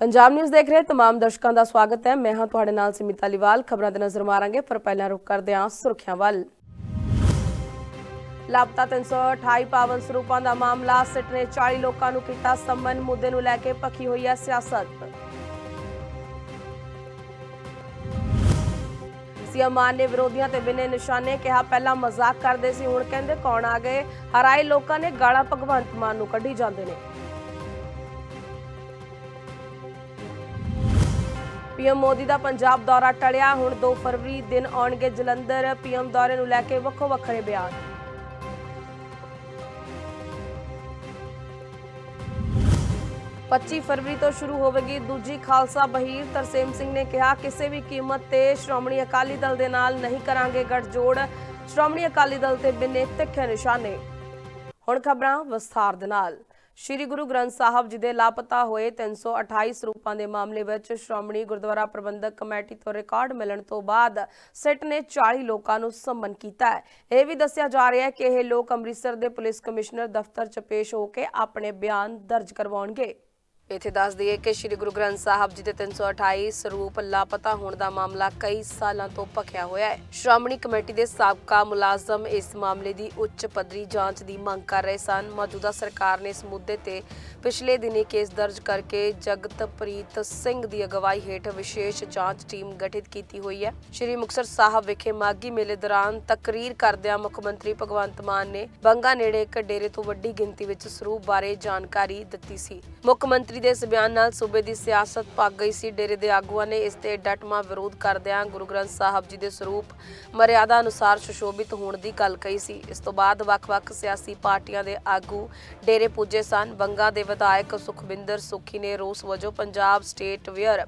Punjab news ਦੇਖ ਰਹੇ तमाम ਦਰਸ਼ਕਾਂ ਦਾ ਸਵਾਗਤ ਹੈ ਮੈਂ ਹਾਂ ਤੁਹਾਡੇ ਨਾਲ ਸਿਮਿਤਾ ਲਿਵਾਲ ਖਬਰਾਂ ਤੇ ਨਜ਼ਰ ਮਾਰਾਂਗੇ ਪਰ ਪਹਿਲਾਂ ਰੁਕ ਕਰਦੇ ਹਾਂ ਸੁਰਖੀਆਂ ਵੱਲ ਲਾਪਤਾ 328 ਪਾਵਨ ਸਰੂਪਾਂ ਦਾ ਮਾਮਲਾ ਸਿੱਟ ਨੇ 40 ਲੋਕਾਂ ਨੂੰ ਕੀਤਾ ਸੰਮਨ ਮੁੱਦੇ ਨੂੰ ਲੈ ਕੇ ਪੱਕੀ ਹੋਈ ਹੈ ਸਿਆਸਤ ਸੀਐਮ ਮਾਨ ਨੇ ਵਿਰੋਧੀਆਂ ਤੇ ਬਿਨੇ ਨਿਸ਼ਾਨੇ ਕਿਹਾ ਪਹਿਲਾਂ ਮਜ਼ਾਕ ਕਰਦੇ ਸੀ ਹੁਣ ਕਹਿੰਦੇ ਕੌਣ ਆ ਗਏ ਹਰਾਏ ਲੋਕਾਂ ਨੇ ਗਾਲਾਂ ਭਗਵੰਤ ਮਾਨ ਨੂੰ ਕੱਢੀ ਜਾਂਦੇ ਨੇ ਪੀਐਮ ਮੋਦੀ ਦਾ ਪੰਜਾਬ ਦੌਰਾ ਟਲਿਆ। ਹੁਣ 2 ਫਰਵਰੀ ਦਿਨ ਆਉਣਗੇ ਜਲੰਧਰ। ਪੀਐਮ ਦੌਰੇ ਨੂੰ ਲੈ ਕੇ ਵੱਖੋ ਵੱਖਰੇ ਬਿਆਨ। ਪੱਚੀ ਫਰਵਰੀ ਤੋਂ ਸ਼ੁਰੂ ਹੋਵੇਗੀ ਦੂਜੀ ਖਾਲਸਾ ਬਹੀਰ। ਤਰਸੇਮ ਸਿੰਘ ਨੇ ਕਿਹਾ, ਕਿਸੇ ਵੀ ਕੀਮਤ ਤੇ ਸ਼੍ਰੋਮਣੀ ਅਕਾਲੀ ਦਲ ਦੇ ਨਾਲ ਨਹੀਂ ਕਰਾਂਗੇ ਗੱਠਜੋੜ। ਸ਼੍ਰੋਮਣੀ ਅਕਾਲੀ ਦਲ ਤੇ ਬਿਨੇ ਤਿੱਖੇ ਨਿਸ਼ਾਨੇ। ਹੁਣ ਖਬਰਾਂ ਵਿਸਥਾਰ ਦੇ ਨਾਲ। ਸ਼੍ਰੀ ਗੁਰੂ ਗ੍ਰੰਥ ਸਾਹਿਬ ਜੀ ਦੇ ਲਾਪਤਾ ਹੋਏ 328 ਸਰੂਪਾਂ ਦੇ ਮਾਮਲੇ ਵਿੱਚ ਸ਼੍ਰੋਮਣੀ ਗੁਰਦੁਆਰਾ ਪ੍ਰਬੰਧਕ ਕਮੇਟੀ ਤੋਂ ਰਿਕਾਰਡ ਮਿਲਣ ਤੋਂ ਬਾਅਦ ਸਿੱਟ ਨੇ 40 ਲੋਕਾਂ ਨੂੰ ਸੰਮਨ ਕੀਤਾ ਹੈ। ਇਹ ਵੀ ਦੱਸਿਆ ਜਾ ਰਿਹਾ ਹੈ ਕਿ ਇਹ ਲੋਕ ਅੰਮ੍ਰਿਤਸਰ ਦੇ ਪੁਲਿਸ ਕਮਿਸ਼ਨਰ ਦਫ਼ਤਰ 'ਚ ਪੇਸ਼ ਹੋ ਕੇ ਆਪਣੇ ਬਿਆਨ ਦਰਜ ਕਰਵਾਉਣਗੇ। ਇੱਥੇ ਦੱਸ ਦਈਏ ਕਿ ਸ੍ਰੀ ਗੁਰੂ ਗ੍ਰੰਥ ਸਾਹਿਬ ਜੀ ਦੇ 328 ਸਰੂਪ ਲਾਪਤਾ ਹੋਣ ਦਾ ਮਾਮਲਾ ਕਈ ਸਾਲਾਂ ਤੋਂ ਭਖਿਆ ਹੋਇਆ ਹੈ। ਸ਼੍ਰੋਮਣੀ ਕਮੇਟੀ ਦੇ ਸਾਬਕਾ ਮੁਲਾਜ਼ਮ ਇਸ ਮਾਮਲੇ ਦੀ ਉੱਚ ਪੱਧਰੀ ਜਾਂਚ ਦੀ ਮੰਗ ਕਰ ਰਹੇ ਸਨ। ਮੌਜੂਦਾ ਸਰਕਾਰ ਨੇ ਇਸ ਮੁੱਦੇ ਤੇ ਪਿਛਲੇ ਦਿਨੀ ਕੇਸ ਦਰਜ ਕਰਕੇ ਜਗਤਪ੍ਰੀਤ ਸਿੰਘ ਦੀ ਅਗਵਾਈ ਹੇਠ ਵਿਸ਼ੇਸ਼ ਜਾਂਚ ਟੀਮ ਗਠਿਤ ਕੀਤੀ ਹੋਈ ਹੈ। ਸ਼੍ਰੀ ਮੁਕਤਸਰ ਸਾਹਿਬ ਵਿਖੇ ਮਾਗੀ ਮੇਲੇ ਦੌਰਾਨ ਤਕਰੀਰ ਕਰਦਿਆਂ ਮੁੱਖ ਮੰਤਰੀ ਭਗਵੰਤ ਮਾਨ ਨੇ ਬੰਗਾ ਨੇੜੇ ਇੱਕ ਡੇਰੇ ਤੋਂ ਵੱਡੀ ਗਿਣਤੀ ਵਿੱਚ ਸਰੂਪ ਬਾਰੇ ਜਾਣਕਾਰੀ ਦਿੱਤੀ ਸੀ। ਮੁੱਖ ਮੰਤਰੀ ਦੇ ਇਸ ਬਿਆਨ ਨਾਲ ਸੂਬੇ ਦੀ ਸਿਆਸਤ ਭੱਗ ਗਈ ਸੀ। ਡੇਰੇ ਦੇ ਆਗੂਆਂ ਨੇ ਇਸ ਤੇ ਡਟਮਾ ਵਿਰੋਧ ਕਰਦਿਆਂ ਗੁਰੂ ਗ੍ਰੰਥ ਸਾਹਿਬ ਜੀ ਦੇ ਸਰੂਪ ਮਰਿਆਦਾ ਅਨੁਸਾਰ ਸੁਸ਼ੋਭਿਤ ਹੋਣ ਦੀ ਗੱਲ ਕਹੀ ਸੀ। ਇਸ ਤੋਂ ਬਾਅਦ ਵੱਖ-ਵੱਖ ਸਿਆਸੀ ਪਾਰਟੀਆਂ ਦੇ ਆਗੂ ਡੇਰੇ ਪੁੱਜੇ ਸਨ। ਬੰਗਾ ਦੇ ਵਿਧਾਇਕ ਸੁਖਬਿੰਦਰ ਸੁਖੀ ਨੇ ਰੋਸ ਵਜੋਂ Punjab state wear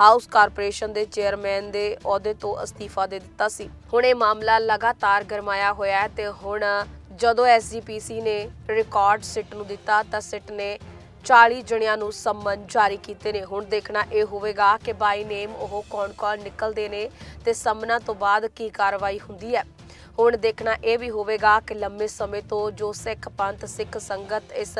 house corporation ਦੇ ਚੇਅਰਮੈਨ ਦੇ ਅਹੁਦੇ ਤੋਂ ਅਸਤੀਫਾ ਦੇ ਦਿੱਤਾ ਸੀ। ਹੁਣ ਇਹ ਮਾਮਲਾ ਲਗਾਤਾਰ ਗਰਮਾਇਆ ਹੋਇਆ ਹੈ ਤੇ ਹੁਣ ਜਦੋਂ ਐਸਜੀਪੀਸੀ ਨੇ ਰਿਕਾਰਡ ਸਿੱਟ ਨੂੰ ਦਿੱਤਾ ਤਾਂ ਸਿੱਟ ਨੇ 40 ਜਣਿਆਂ ਨੂੰ ਸੰਮਨ ਜਾਰੀ ਕੀਤੇ ਨੇ। ਹੁਣ ਦੇਖਣਾ ਇਹ ਹੋਵੇਗਾ ਕਿ ਬਾਈ ਨੇਮ ਉਹ ਕੌਣ-ਕੌਣ ਨਿਕਲਦੇ ਨੇ ਤੇ ਸੰਮਨਾਂ ਤੋਂ ਬਾਅਦ ਕੀ ਕਾਰਵਾਈ ਹੁੰਦੀ ਹੈ। ਹੁਣ ਦੇਖਣਾ ਇਹ ਵੀ ਹੋਵੇਗਾ ਕਿ ਲੰਮੇ ਸਮੇਂ ਤੋਂ ਜੋ ਸਿੱਖ ਪੰਥ, ਸਿੱਖ ਸੰਗਤ ਇਸ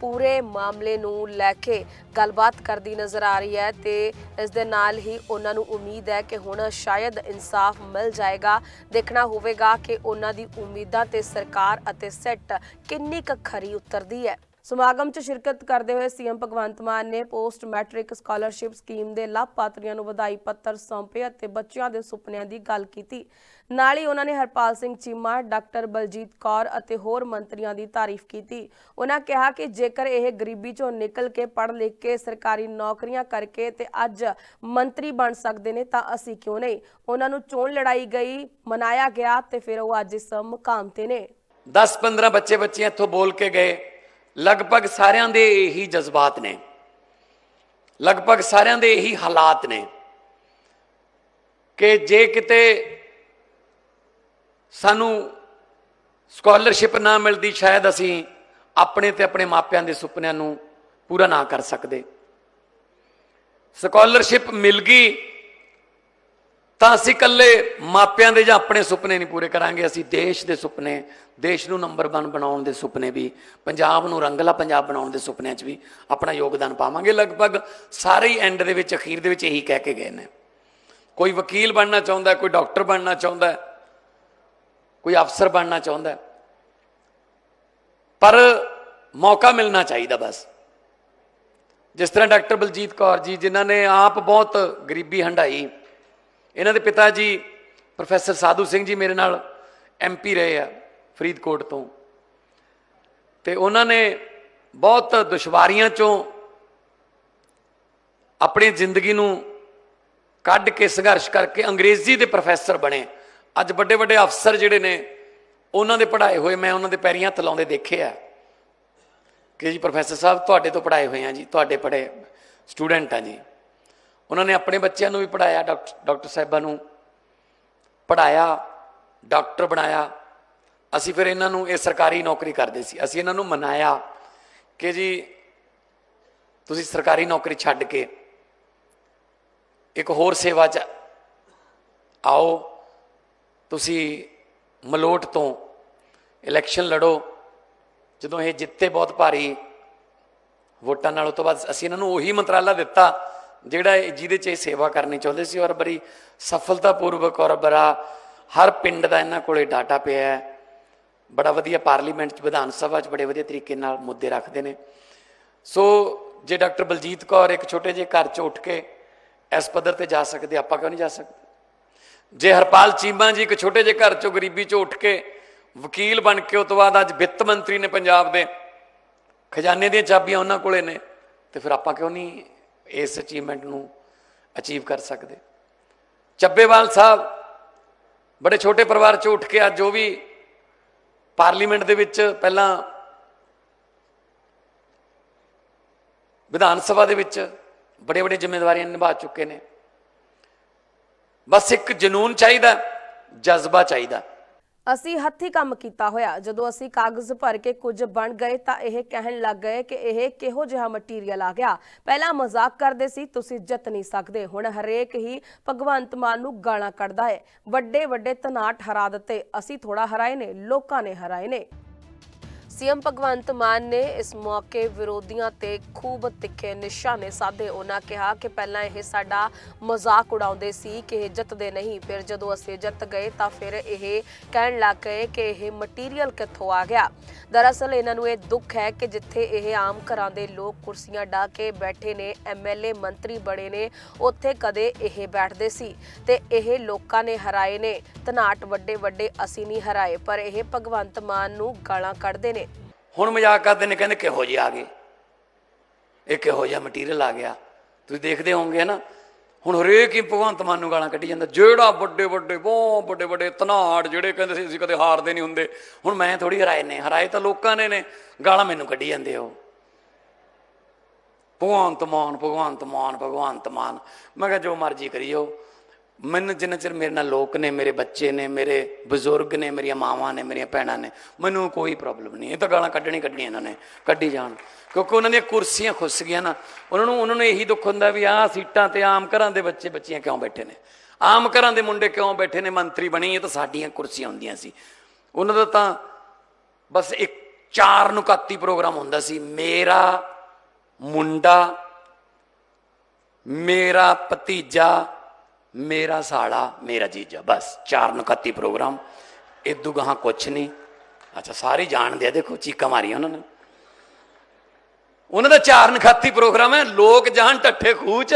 ਪੂਰੇ ਮਾਮਲੇ ਨੂੰ ਲੈ ਕੇ ਗੱਲਬਾਤ ਕਰਦੀ ਨਜ਼ਰ ਆ ਰਹੀ ਹੈ ਤੇ ਇਸ ਦੇ ਨਾਲ ਹੀ ਉਹਨਾਂ ਨੂੰ ਉਮੀਦ ਹੈ ਕਿ ਹੁਣ ਸ਼ਾਇਦ ਇਨਸਾਫ ਮਿਲ ਜਾਏਗਾ। ਦੇਖਣਾ ਹੋਵੇਗਾ ਕਿ ਉਹਨਾਂ ਦੀ ਉਮੀਦਾਂ ਤੇ ਸਰਕਾਰ ਅਤੇ ਸੈੱਟ ਕਿੰਨੀ ਕੁ ਖਰੀ ਉਤਰਦੀ ਹੈ। ਸਮਾਗਮ 'ਚ ਸ਼ਿਰਕਤ ਕਰਦੇ ਹੋਏ ਸੀਐਮ ਭਗਵੰਤ ਮਾਨ ਨੇ ਪੋਸਟ ਮੈਟ੍ਰਿਕ ਸਕਾਲਰਸ਼ਿਪ ਸਕੀਮ ਦੇ ਲਾਭਪਾਤਰੀਆਂ ਨੂੰ ਵਧਾਈ ਪੱਤਰ ਸੌਂਪੇ ਅਤੇ ਬੱਚਿਆਂ ਦੇ ਸੁਪਨਿਆਂ ਦੀ ਗੱਲ ਕੀਤੀ। ਨਾਲ ਹੀ ਉਹਨਾਂ ਨੇ ਹਰਪਾਲ ਸਿੰਘ ਚੀਮਾ, ਡਾਕਟਰ ਬਲਜੀਤ ਕੌਰ ਅਤੇ ਹੋਰ ਮੰਤਰੀਆਂ ਦੀ ਤਾਰੀਫ ਕੀਤੀ। ਉਹਨਾਂ ਕਿਹਾ ਕਿ ਜੇਕਰ ਇਹ ਗਰੀਬੀ 'ਚੋਂ ਨਿਕਲ ਕੇ ਪੜ੍ਹ ਲਿਖ ਕੇ ਸਰਕਾਰੀ ਨੌਕਰੀਆਂ ਕਰਕੇ ਤੇ ਅੱਜ ਮੰਤਰੀ ਬਣ ਸਕਦੇ ਨੇ ਤਾਂ ਅਸੀਂ ਕਿਉਂ ਨਹੀਂ? ਉਹਨਾਂ ਨੂੰ ਚੋਣ ਲੜਾਈ ਗਈ, ਮਨਾਇਆ ਗਿਆ ਤੇ ਫਿਰ ਉਹ ਅੱਜ ਇਸ ਮੁਕਾਮ ਤੇ ਨੇ। 10-15 ਬੱਚੇ ਬੱਚੀਆਂ ਇੱਥੋਂ ਬੋਲ ਕੇ ਗਏ। ਲਗਭਗ ਸਾਰਿਆਂ ਦੇ ਇਹੀ ਜਜ਼ਬਾਤ ਨੇ। ਲਗਭਗ ਸਾਰਿਆਂ ਦੇ ਇਹੀ ਹਾਲਾਤ ਨੇ ਕਿ ਜੇ ਕਿਤੇ ਸਾਨੂੰ ਸਕਾਲਰਸ਼ਿਪ ਨਾ ਮਿਲਦੀ, ਸ਼ਾਇਦ ਅਸੀਂ ਆਪਣੇ ਤੇ ਆਪਣੇ ਮਾਪਿਆਂ ਦੇ ਸੁਪਨਿਆਂ ਨੂੰ ਪੂਰਾ ਨਾ ਕਰ ਸਕਦੇ। ਸਕਾਲਰਸ਼ਿਪ ਮਿਲ ਗਈ ਤਾਂ ਅਸੀਂ ਇਕੱਲੇ ਮਾਪਿਆਂ ਦੇ ਜਾਂ ਆਪਣੇ ਸੁਪਨੇ ਨਹੀਂ ਪੂਰੇ ਕਰਾਂਗੇ, ਅਸੀਂ ਦੇਸ਼ ਦੇ ਸੁਪਨੇ ਦੇਸ਼ ਨੂੰ ਨੰਬਰ 1 ਬਣਾਉਣ ਦੇ ਸੁਪਨੇ ਵੀ, ਪੰਜਾਬ ਨੂੰ ਰੰਗਲਾ ਪੰਜਾਬ ਬਣਾਉਣ ਦੇ ਸੁਪਨਿਆਂ 'ਚ ਵੀ ਆਪਣਾ ਯੋਗਦਾਨ ਪਾਵਾਂਗੇ। ਲਗਭਗ ਸਾਰੇ ਹੀ ਐਂਡ ਦੇ ਵਿੱਚ, ਅਖੀਰ ਦੇ ਵਿੱਚ ਇਹੀ ਕਹਿ ਕੇ ਗਏ ਨੇ। ਕੋਈ ਵਕੀਲ ਬਣਨਾ ਚਾਹੁੰਦਾ, ਕੋਈ ਡਾਕਟਰ ਬਣਨਾ ਚਾਹੁੰਦਾ, ਕੋਈ ਅਫਸਰ ਬਣਨਾ ਚਾਹੁੰਦਾ। ਪਰ ਮੌਕਾ ਮਿਲਣਾ ਚਾਹੀਦਾ ਬਸ। ਜਿਸ ਤਰ੍ਹਾਂ ਡਾਕਟਰ ਬਲਜੀਤ ਕੌਰ ਜੀ, ਜਿਨ੍ਹਾਂ ਨੇ ਆਪ ਬਹੁਤ ਗਰੀਬੀ ਹੰਡਾਈ ਇਹਨਾਂ ਦੇ ਪਿਤਾ ਜੀ ਪ੍ਰੋਫੈਸਰ ਸਾਧੂ ਸਿੰਘ ਜੀ ਮੇਰੇ ਨਾਲ ਐਮਪੀ ਰਹੇ ਆ। ਫਰੀਦਕੋਟ ਤੋਂ। ਤੇ ਉਹਨਾਂ ਨੇ ਬਹੁਤ ਦੁਸ਼ਵਾਰੀਆਂ ਚੋਂ ਆਪਣੀ ਜ਼ਿੰਦਗੀ ਨੂੰ ਕੱਢ ਕੇ ਸੰਘਰਸ਼ ਕਰਕੇ ਅੰਗਰੇਜ਼ੀ ਦੇ ਪ੍ਰੋਫੈਸਰ ਬਣੇ। ਅੱਜ ਵੱਡੇ ਵੱਡੇ ਅਫਸਰ ਜਿਹੜੇ ਨੇ, ਉਹਨਾਂ ਦੇ ਪੜ੍ਹਾਏ ਹੋਏ, ਮੈਂ ਉਹਨਾਂ ਦੇ ਪੈਰੀਂ ਹੱਥ ਲਾਉਂਦੇ ਦੇਖੇ ਆ। ਕਿ ਜੀ ਪ੍ਰੋਫੈਸਰ ਸਾਹਿਬ, ਤੁਹਾਡੇ ਤੋਂ ਪੜ੍ਹਾਏ ਹੋਏ ਆ ਜੀ, ਤੁਹਾਡੇ ਪੜ੍ਹੇ ਸਟੂਡੈਂਟ ਆ ਜੀ। ਉਹਨਾਂ ਨੇ ਆਪਣੇ ਬੱਚਿਆਂ ਨੂੰ ਵੀ ਪੜਾਇਆ ਡਾਕਟਰ ਸਾਹਿਬਾਂ ਨੂੰ ਪੜਾਇਆ ਡਾਕਟਰ ਬਣਾਇਆ ਅਸੀਂ ਫਿਰ ਇਹਨਾਂ ਨੂੰ, ਇਹ ਸਰਕਾਰੀ ਨੌਕਰੀ ਕਰਦੇ ਸੀ। ਅਸੀਂ ਇਹਨਾਂ ਨੂੰ ਮਨਾਇਆ ਕਿ ਜੀ, ਤੁਸੀਂ ਸਰਕਾਰੀ ਨੌਕਰੀ ਛੱਡ ਕੇ ਇੱਕ ਹੋਰ ਸੇਵਾ 'ਚ ਆਓ। ਤੁਸੀਂ ਮਲੋਟ ਤੋਂ ਇਲੈਕਸ਼ਨ ਲੜੋ। ਜਦੋਂ ਇਹ ਜਿੱਤੇ ਬਹੁਤ ਭਾਰੀ ਵੋਟਾਂ ਨਾਲ, ਉਸ ਤੋਂ ਬਾਅਦ ਅਸੀਂ ਇਹਨਾਂ ਨੂੰ ਉਹੀ ਮੰਤਰਾਲਾ ਦਿੱਤਾ, ਜਿਹੜਾ ਇਹ- ਜਿਹਦੇ 'ਚ ਇਹ ਸੇਵਾ ਕਰਨੀ ਚਾਹੁੰਦੇ ਸੀ। ਔਰ ਬੜੀ ਸਫਲਤਾਪੂਰਵਕ ਔਰ ਬੜਾ, ਹਰ ਪਿੰਡ ਦਾ ਇਹਨਾਂ ਕੋਲੇ ਡਾਟਾ ਪਿਆ ਹੈ। ਬੜਾ ਵਧੀਆ ਪਾਰਲੀਮੈਂਟ 'ਚ, ਵਿਧਾਨ ਸਭਾ 'ਚ ਬੜੇ ਵਧੀਆ ਤਰੀਕੇ ਨਾਲ ਮੁੱਦੇ ਰੱਖਦੇ ਨੇ। ਸੋ ਜੇ ਡਾਕਟਰ ਬਲਜੀਤ ਕੌਰ ਇੱਕ ਛੋਟੇ ਜਿਹੇ ਘਰ 'ਚ ਉੱਠ ਕੇ ਇਸ ਪੱਧਰ ਤੇ ਜਾ ਸਕਦੇ, ਆਪਾਂ ਕਿਉਂ ਨਹੀਂ ਜਾ ਸਕਦੇ? ਜੇ ਹਰਪਾਲ ਚੀਮਾ ਜੀ ਇੱਕ ਛੋਟੇ ਜਿਹੇ ਘਰ 'ਚੋਂ ਗਰੀਬੀ 'ਚੋਂ ਉੱਠ ਕੇ ਵਕੀਲ ਬਣ ਕੇ, ਉਸ ਤੋਂ ਬਾਅਦ ਅੱਜ ਵਿੱਤ ਮੰਤਰੀ ਨੇ ਪੰਜਾਬ ਦੇ, ਖਜ਼ਾਨੇ ਦੀਆਂ ਚਾਬੀਆਂ ਉਹਨਾਂ ਕੋਲੇ ਨੇ, ਤੇ ਫਿਰ ਆਪਾਂ ਕਿਉਂ ਨਹੀਂ ਇਸ ਅਚੀਵਮੈਂਟ ਨੂੰ ਅਚੀਵ ਕਰ ਸਕਦੇ? ਚੱਬੇਵਾਲ ਸਾਹਿਬ ਬੜੇ ਛੋਟੇ ਪਰਿਵਾਰ 'ਚੋਂ ਉੱਠ ਕੇ ਅੱਜ ਉਹ ਵੀ ਪਾਰਲੀਮੈਂਟ ਦੇ ਵਿੱਚ ਪਹਿਲਾਂ ਵਿਧਾਨ ਸਭਾ ਦੇ ਵਿੱਚ ਬੜੇ ਬੜੇ ਜ਼ਿੰਮੇਵਾਰੀਆਂ ਨਿਭਾ ਚੁੱਕੇ ਨੇ। ਬਸ ਇੱਕ ਜਨੂਨ ਚਾਹੀਦਾ, ਜਜ਼ਬਾ ਚਾਹੀਦਾ। ਅਸੀਂ ਹੱਥੀ ਕੰਮ ਕੀਤਾ ਹੋਇਆ। ਜਦੋਂ ਅਸੀਂ ਕਾਗਜ਼ ਭਰ ਕੇ ਕੁਝ ਬਣ ਗਏ ਤਾਂ ਇਹ ਕਹਿਣ ਲੱਗ ਗਏ ਕਿ ਇਹ ਕਿਹੋ ਜਿਹਾ ਮਟੀਰੀਅਲ ਆ ਗਿਆ। ਪਹਿਲਾਂ ਮਜ਼ਾਕ ਕਰਦੇ ਸੀ, ਤੁਸੀਂ ਜਿੱਤ ਨਹੀਂ ਸਕਦੇ। ਹੁਣ ਹਰੇਕ ਹੀ ਭਗਵੰਤ ਮਾਨ ਨੂੰ ਗਾਲਾਂ ਕੱਢਦਾ ਹੈ। ਵੱਡੇ ਵੱਡੇ ਤਨਾਟ ਹਰਾ ਦਿੱਤੇ। ਅਸੀਂ ਥੋੜਾ ਹਰਾਏ ਨੇ, ਲੋਕਾਂ ਨੇ ਹਰਾਏ ਨੇ। ਸੀਐਮ ਭਗਵੰਤ ਮਾਨ ਨੇ ਇਸ ਮੌਕੇ ਵਿਰੋਧੀਆਂ ਤੇ ਖੂਬ ਤਿੱਖੇ ਨਿਸ਼ਾਨੇ ਸਾਧੇ। ਉਹਨਾਂ ਕਿਹਾ ਕਿ ਪਹਿਲਾਂ ਇਹ ਸਾਡਾ ਮਜ਼ਾਕ ਉਡਾਉਂਦੇ ਸੀ ਕਿ ਇਹ ਜਿੱਤਦੇ ਨਹੀਂ, ਫਿਰ ਜਦੋਂ ਅਸੀਂ ਜਿੱਤ ਗਏ ਤਾਂ ਫਿਰ ਇਹ ਕਹਿਣ ਲੱਗ ਗਏ ਕਿ ਇਹ ਮਟੀਰੀਅਲ ਕਿੱਥੋਂ ਆ ਗਿਆ। ਦਰਅਸਲ ਇਹਨਾਂ ਨੂੰ ਇਹ ਦੁੱਖ ਹੈ ਕਿ ਜਿੱਥੇ ਇਹ ਆਮ ਘਰਾਂ ਦੇ ਲੋਕ ਕੁਰਸੀਆਂ ਢਾ ਕੇ ਬੈਠੇ ਨੇ ਐਮਐਲਏ ਮੰਤਰੀ ਬਣੇ ਨੇ, ਉੱਥੇ ਕਦੇ ਇਹ ਬੈਠਦੇ ਸੀ। ਤੇ ਇਹ ਲੋਕਾਂ ਨੇ ਹਰਾਏ ਨੇ। ਧਨਾਟ ਵੱਡੇ ਵੱਡੇ ਅਸੀਂ ਨਹੀਂ ਹਰਾਏ, ਪਰ ਇਹ ਭਗਵੰਤ ਮਾਨ ਨੂੰ ਗਾਲਾਂ ਕੱਢਦੇ ਨੇ। ਹੁਣ ਮਜ਼ਾਕ ਕਰਦੇ ਨੇ, ਕਹਿੰਦੇ ਕਿਹੋ ਜਿਹੇ ਆ ਗਏ। ਇਹ ਕਿਹੋ ਜਿਹਾ ਮਟੀਰੀਅਲ ਆ ਗਿਆ। ਤੁਸੀਂ ਦੇਖਦੇ ਹੋਵੋਗੇ ਨਾ, ਹੁਣ ਹਰੇਕ ਹੀ ਭਗਵੰਤ ਮਾਨ ਨੂੰ ਗਾਲਾਂ ਕੱਢੀ ਜਾਂਦਾ। ਜਿਹੜਾ ਵੱਡੇ ਵੱਡੇ, ਬਹੁਤ ਵੱਡੇ ਵੱਡੇ ਤਨਾੜ ਜਿਹੜੇ ਕਹਿੰਦੇ ਸੀ, ਅਸੀਂ ਕਦੇ ਹਾਰਦੇ ਨਹੀਂ ਹੁੰਦੇ। ਹੁਣ ਮੈਂ ਥੋੜੀ ਹਰਾਏ ਨੇ। ਹਰਾਏ ਤਾਂ ਲੋਕਾਂ ਨੇ ਨੇ, ਗਾਲਾਂ ਮੈਨੂੰ ਕੱਢੀ ਜਾਂਦੇ ਹੋ ਭਗਵੰਤ ਮਾਨ ਭਗਵੰਤ ਮਾਨ ਭਗਵੰਤ ਮਾਨ। ਮੈਂ ਕਿਹਾ ਜੋ ਮਰਜ਼ੀ ਕਰੀ ਜਾਓ ਮੈਨੂੰ ਜਿੰਨਾ ਚਿਰ ਮੇਰੇ ਨਾਲ ਲੋਕ ਨੇ, ਮੇਰੇ ਬੱਚੇ ਨੇ, ਮੇਰੇ ਬਜ਼ੁਰਗ ਨੇ, ਮੇਰੀਆਂ ਮਾਵਾਂ ਨੇ, ਮੇਰੀਆਂ ਭੈਣਾਂ ਨੇ, ਮੈਨੂੰ ਕੋਈ ਪ੍ਰੋਬਲਮ ਨਹੀਂ। ਇਹ ਤਾਂ ਗਾਲਾਂ ਕੱਢਣੀ ਕੱਢਣੀਆਂ ਇਹਨਾਂ ਨੇ, ਕੱਢੀ ਜਾਣ। ਕਿਉਂਕਿ ਉਹਨਾਂ ਦੀਆਂ ਕੁਰਸੀਆਂ ਖੁੱਸ ਗਈਆਂ ਨਾ, ਉਹਨਾਂ ਨੂੰ ਉਹਨਾਂ ਨੂੰ ਇਹੀ ਦੁੱਖ ਹੁੰਦਾ ਵੀ ਆਹ ਸੀਟਾਂ ਤੇ ਆਮ ਘਰਾਂ ਦੇ ਬੱਚੇ, ਬੱਚੀਆਂ ਕਿਉਂ ਬੈਠੇ ਨੇ? ਆਮ ਘਰਾਂ ਦੇ ਮੁੰਡੇ ਕਿਉਂ ਬੈਠੇ ਨੇ? ਮੰਤਰੀ ਬਣੀ, ਇਹ ਤਾਂ ਸਾਡੀਆਂ ਕੁਰਸੀਆਂ ਹੁੰਦੀਆਂ ਸੀ। ਉਹਨਾਂ ਦਾ ਤਾਂ ਬਸ ਇੱਕ ਚਾਰ ਨੁਕਾਤੀ ਪ੍ਰੋਗਰਾਮ ਹੁੰਦਾ ਸੀ। ਮੇਰਾ ਮੁੰਡਾ, ਮੇਰਾ ਭਤੀਜਾ ਮੇਰਾ ਸਾਲਾ, ਮੇਰਾ ਜੀਜਾ, ਬਸ, ਚਾਰ ਨੁਕਾਤੀ ਪ੍ਰੋਗਰਾਮ, ਇਦੋਂ ਗਾਹਾਂ ਕੁਛ ਨਹੀਂ ਅੱਛਾ, ਸਾਰੇ ਜਾਣਦੇ ਆ, ਦੇਖੋ, ਚੀਕਾਂ ਮਾਰੀਆਂ ਉਹਨਾਂ ਨੇ। ਉਹਨਾਂ ਦਾ ਚਾਰ ਨੁਕਾਤੀ ਪ੍ਰੋਗਰਾਮ ਹੈ, ਲੋਕ ਜਾਣ ਟੱਠੇ ਖੂਹ ਚ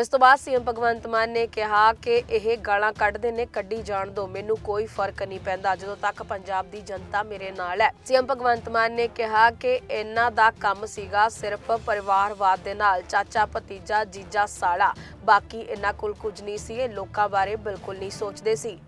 ਇਸ ਤੋਂ ਬਾਅਦ ਸੀਐਮ ਭਗਵੰਤ ਮਾਨ ਨੇ ਕਿਹਾ ਕਿ ਇਹ ਗਾਲਾਂ ਕੱਢਦੇ ਨੇ, ਕੱਢੀ ਜਾਣ ਦੋ, ਮੈਨੂੰ ਕੋਈ ਫ਼ਰਕ ਨਹੀਂ ਪੈਂਦਾ, ਜਦੋਂ ਤੱਕ ਪੰਜਾਬ ਦੀ ਜਨਤਾ ਮੇਰੇ ਨਾਲ ਹੈ। ਸੀਐਮ ਭਗਵੰਤ ਮਾਨ ਨੇ ਕਿਹਾ ਕਿ ਇਹਨਾਂ ਦਾ ਕੰਮ ਸੀਗਾ ਸਿਰਫ ਪਰਿਵਾਰਵਾਦ ਦੇ ਨਾਲ, ਚਾਚਾ, ਭਤੀਜਾ, ਜੀਜਾ, ਸਾਲਾ, ਬਾਕੀ ਇਹਨਾਂ ਕੋਲ ਕੁਝ ਨਹੀਂ ਸੀ, ਇਹ ਲੋਕਾਂ ਬਾਰੇ ਬਿਲਕੁਲ ਨਹੀਂ ਸੋਚਦੇ ਸੀ।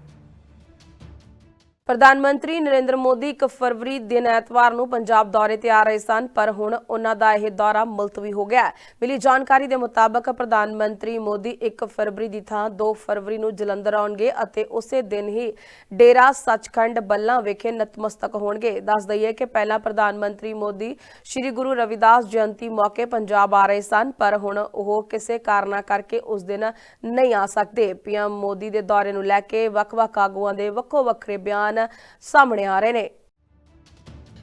ਪ੍ਰਧਾਨ ਮੰਤਰੀ ਨਰਿੰਦਰ ਮੋਦੀ 1 ਫਰਵਰੀ ਦਿਨ ਐਤਵਾਰ ਨੂੰ ਪੰਜਾਬ ਦੌਰੇ ਤੇ ਆ ਰਹੇ ਸਨ, ਪਰ ਹੁਣ ਉਹਨਾਂ ਦਾ ਇਹ ਦੌਰਾ ਮੁਲਤਵੀ ਹੋ ਗਿਆ ਮਿਲੀ ਜਾਣਕਾਰੀ ਦੇ ਮੁਤਾਬਕ ਪ੍ਰਧਾਨ ਮੰਤਰੀ ਮੋਦੀ 1 ਫਰਵਰੀ ਦੀ ਥਾਂ 2 ਫਰਵਰੀ ਨੂੰ ਜਲੰਧਰ ਆਉਣਗੇ ਅਤੇ ਉਸੇ ਦਿਨ ਹੀ ਡੇਰਾ ਸੱਚਖੰਡ ਬੱਲਾ ਵਿਖੇ ਨਤਮਸਤਕ ਹੋਣਗੇ। ਦੱਸ ਦਈਏ ਕਿ ਪਹਿਲਾਂ ਪ੍ਰਧਾਨ ਮੰਤਰੀ ਮੋਦੀ ਸ੍ਰੀ ਗੁਰੂ ਰਵਿਦਾਸ ਜਯੰਤੀ ਮੌਕੇ ਪੰਜਾਬ ਆ ਰਹੇ ਸਨ, ਪਰ ਹੁਣ ਉਹ ਕਿਸੇ ਕਾਰਨਾ ਕਰਕੇ ਉਸ ਦਿਨ ਨਹੀਂ ਆ ਸਕਦੇ। ਪੀਐਮ ਮੋਦੀ ਦੇ ਦੌਰੇ ਨੂੰ ਲੈ ਕੇ ਵੱਖ-ਵੱਖ ਆਗੂਆਂ ਦੇ ਵੱਖੋ ਵੱਖਰੇ ਬਿਆਨ ਬਿਆਨ ਸਾਹਮਣੇ ਆ ਰਹੇ ਨੇ।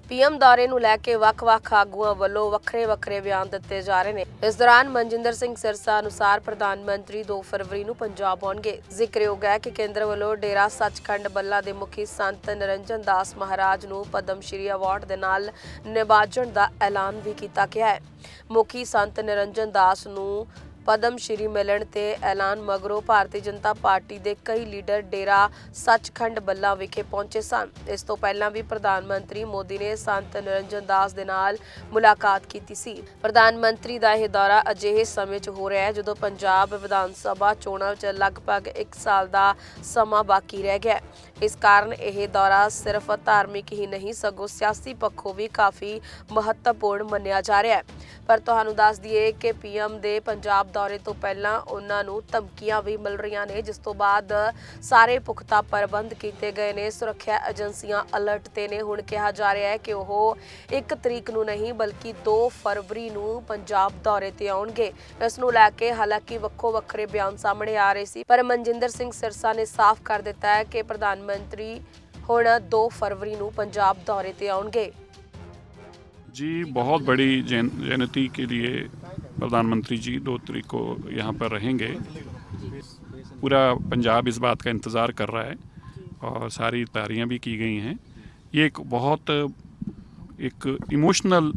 ਪੀਐਮ ਦੌਰੇ ਨੂੰ ਲੈ ਕੇ ਵੱਖ-ਵੱਖ ਆਗੂਆਂ ਵੱਲੋਂ ਵੱਖਰੇ-ਵੱਖਰੇ ਬਿਆਨ ਦਿੱਤੇ ਜਾ ਰਹੇ ਨੇ। ਇਸ ਦੌਰਾਨ ਮਨਜਿੰਦਰ ਸਿੰਘ ਸਿਰਸਾ ਅਨੁਸਾਰ ਪ੍ਰਧਾਨ ਮੰਤਰੀ 2 ਫਰਵਰੀ ਨੂੰ ਪੰਜਾਬ ਆਉਣਗੇ। ਜ਼ਿਕਰਯੋਗ ਹੈ ਕਿ ਕੇਂਦਰ ਵੱਲੋਂ ਡੇਰਾ ਸੱਚਖੰਡ ਬੱਲਾ ਦੇ ਮੁਖੀ ਸੰਤ ਨਿਰੰਜਨ ਦਾਸ ਮਹਾਰਾਜ ਨੂੰ ਪਦਮ ਸ਼੍ਰੀ ਅਵਾਰਡ ਦੇ ਨਾਲ ਨਿਵਾਜਣ ਦਾ ਐਲਾਨ ਵੀ ਕੀਤਾ ਗਿਆ ਹੈ। ਮੁਖੀ ਸੰਤ ਨਿਰੰਜਨ ਦਾਸ ਨੂੰ ਪਦਮ ਸ਼੍ਰੀ ਮਿਲਣ ਤੇ ਐਲਾਨ ਮਗਰੋਂ ਭਾਰਤੀ ਜਨਤਾ ਪਾਰਟੀ ਦੇ ਕਈ ਲੀਡਰ ਡੇਰਾ ਸੱਚਖੰਡ ਬੱਲਾ ਵਿਖੇ ਪਹੁੰਚੇ ਸਨ। ਇਸ ਤੋਂ ਪਹਿਲਾਂ ਵੀ ਪ੍ਰਧਾਨ ਮੰਤਰੀ ਮੋਦੀ ਨੇ ਸੰਤ ਨਿਰੰਜਨ ਦਾਸ ਦੇ ਨਾਲ ਮੁਲਾਕਾਤ ਕੀਤੀ ਸੀ। ਪ੍ਰਧਾਨ ਮੰਤਰੀ ਦਾ ਇਹ ਦੌਰਾ ਅਜਿਹੇ ਸਮੇਂ 'ਚ ਹੋ ਰਿਹਾ ਹੈ ਜਦੋਂ ਪੰਜਾਬ ਵਿਧਾਨ ਸਭਾ ਚੋਣਾਂ 'ਚ ਲਗਭਗ 1 ਸਾਲ ਦਾ ਸਮਾਂ ਬਾਕੀ ਰਹਿ ਗਿਆ ਇਸ ਕਾਰਨ ਇਹ ਦੌਰਾ ਸਿਰਫ ਧਾਰਮਿਕ ਹੀ ਨਹੀਂ, ਸਗੋਂ ਸਿਆਸੀ ਪੱਖੋਂ ਵੀ ਕਾਫੀ ਮਹੱਤਵਪੂਰਨ ਮੰਨਿਆ ਜਾ ਰਿਹਾ ਹੈ। ਪਰ ਤੁਹਾਨੂੰ ਦੱਸ ਦਈਏ ਕਿ ਪੀਐਮ ਦੇ ਪੰਜਾਬ ਦੌਰੇ ਤੋਂ ਪਹਿਲਾਂ ਉਹਨਾਂ ਨੂੰ ਧਮਕੀਆਂ ਵੀ ਮਿਲ ਰਹੀਆਂ ਨੇ ਜਿਸ ਤੋਂ ਬਾਅਦ ਸਾਰੇ ਪੁਖਤਾ ਪ੍ਰਬੰਧ ਕੀਤੇ ਗਏ ਨੇ ਸੁਰੱਖਿਆ ਏਜੰਸੀਆਂ ਅਲਰਟ ਤੇ ਨੇ ਹੁਣ ਕਿਹਾ ਜਾ ਰਿਹਾ ਹੈ ਕਿ ਉਹ 1 ਤਰੀਕ ਨੂੰ ਨਹੀਂ ਬਲਕਿ 2 ਫਰਵਰੀ ਨੂੰ ਪੰਜਾਬ ਦੌਰੇ ਤੇ ਆਉਣਗੇ ਇਸ ਨੂੰ ਲੈ ਕੇ ਹਾਲਾਂਕਿ ਵੱਖੋ ਵੱਖਰੇ ਬਿਆਨ ਸਾਹਮਣੇ ਆ ਰਹੇ ਸੀ ਪਰ ਮਨਜਿੰਦਰ ਸਿੰਘ ਸਿਰਸਾ ਨੇ ਸਾਫ਼ ਕਰ ਦਿੱਤਾ ਹੈ ਕਿ ਪ੍ਰਧਾਨ ਮੰਤਰੀ ਹੁਣ 2 ਫਰਵਰੀ ਨੂੰ ਪੰਜਾਬ ਦੌਰੇ ਤੇ ਆਉਣਗੇ जी बहुत बड़ी जैन जयंती के लिए प्रधानमंत्री जी दो तरीक को यहाँ पर रहेंगे। पूरा पंजाब इस बात का इंतज़ार कर रहा है और सारी तैयारियाँ भी की गई हैं। ये एक बहुत, एक इमोशनल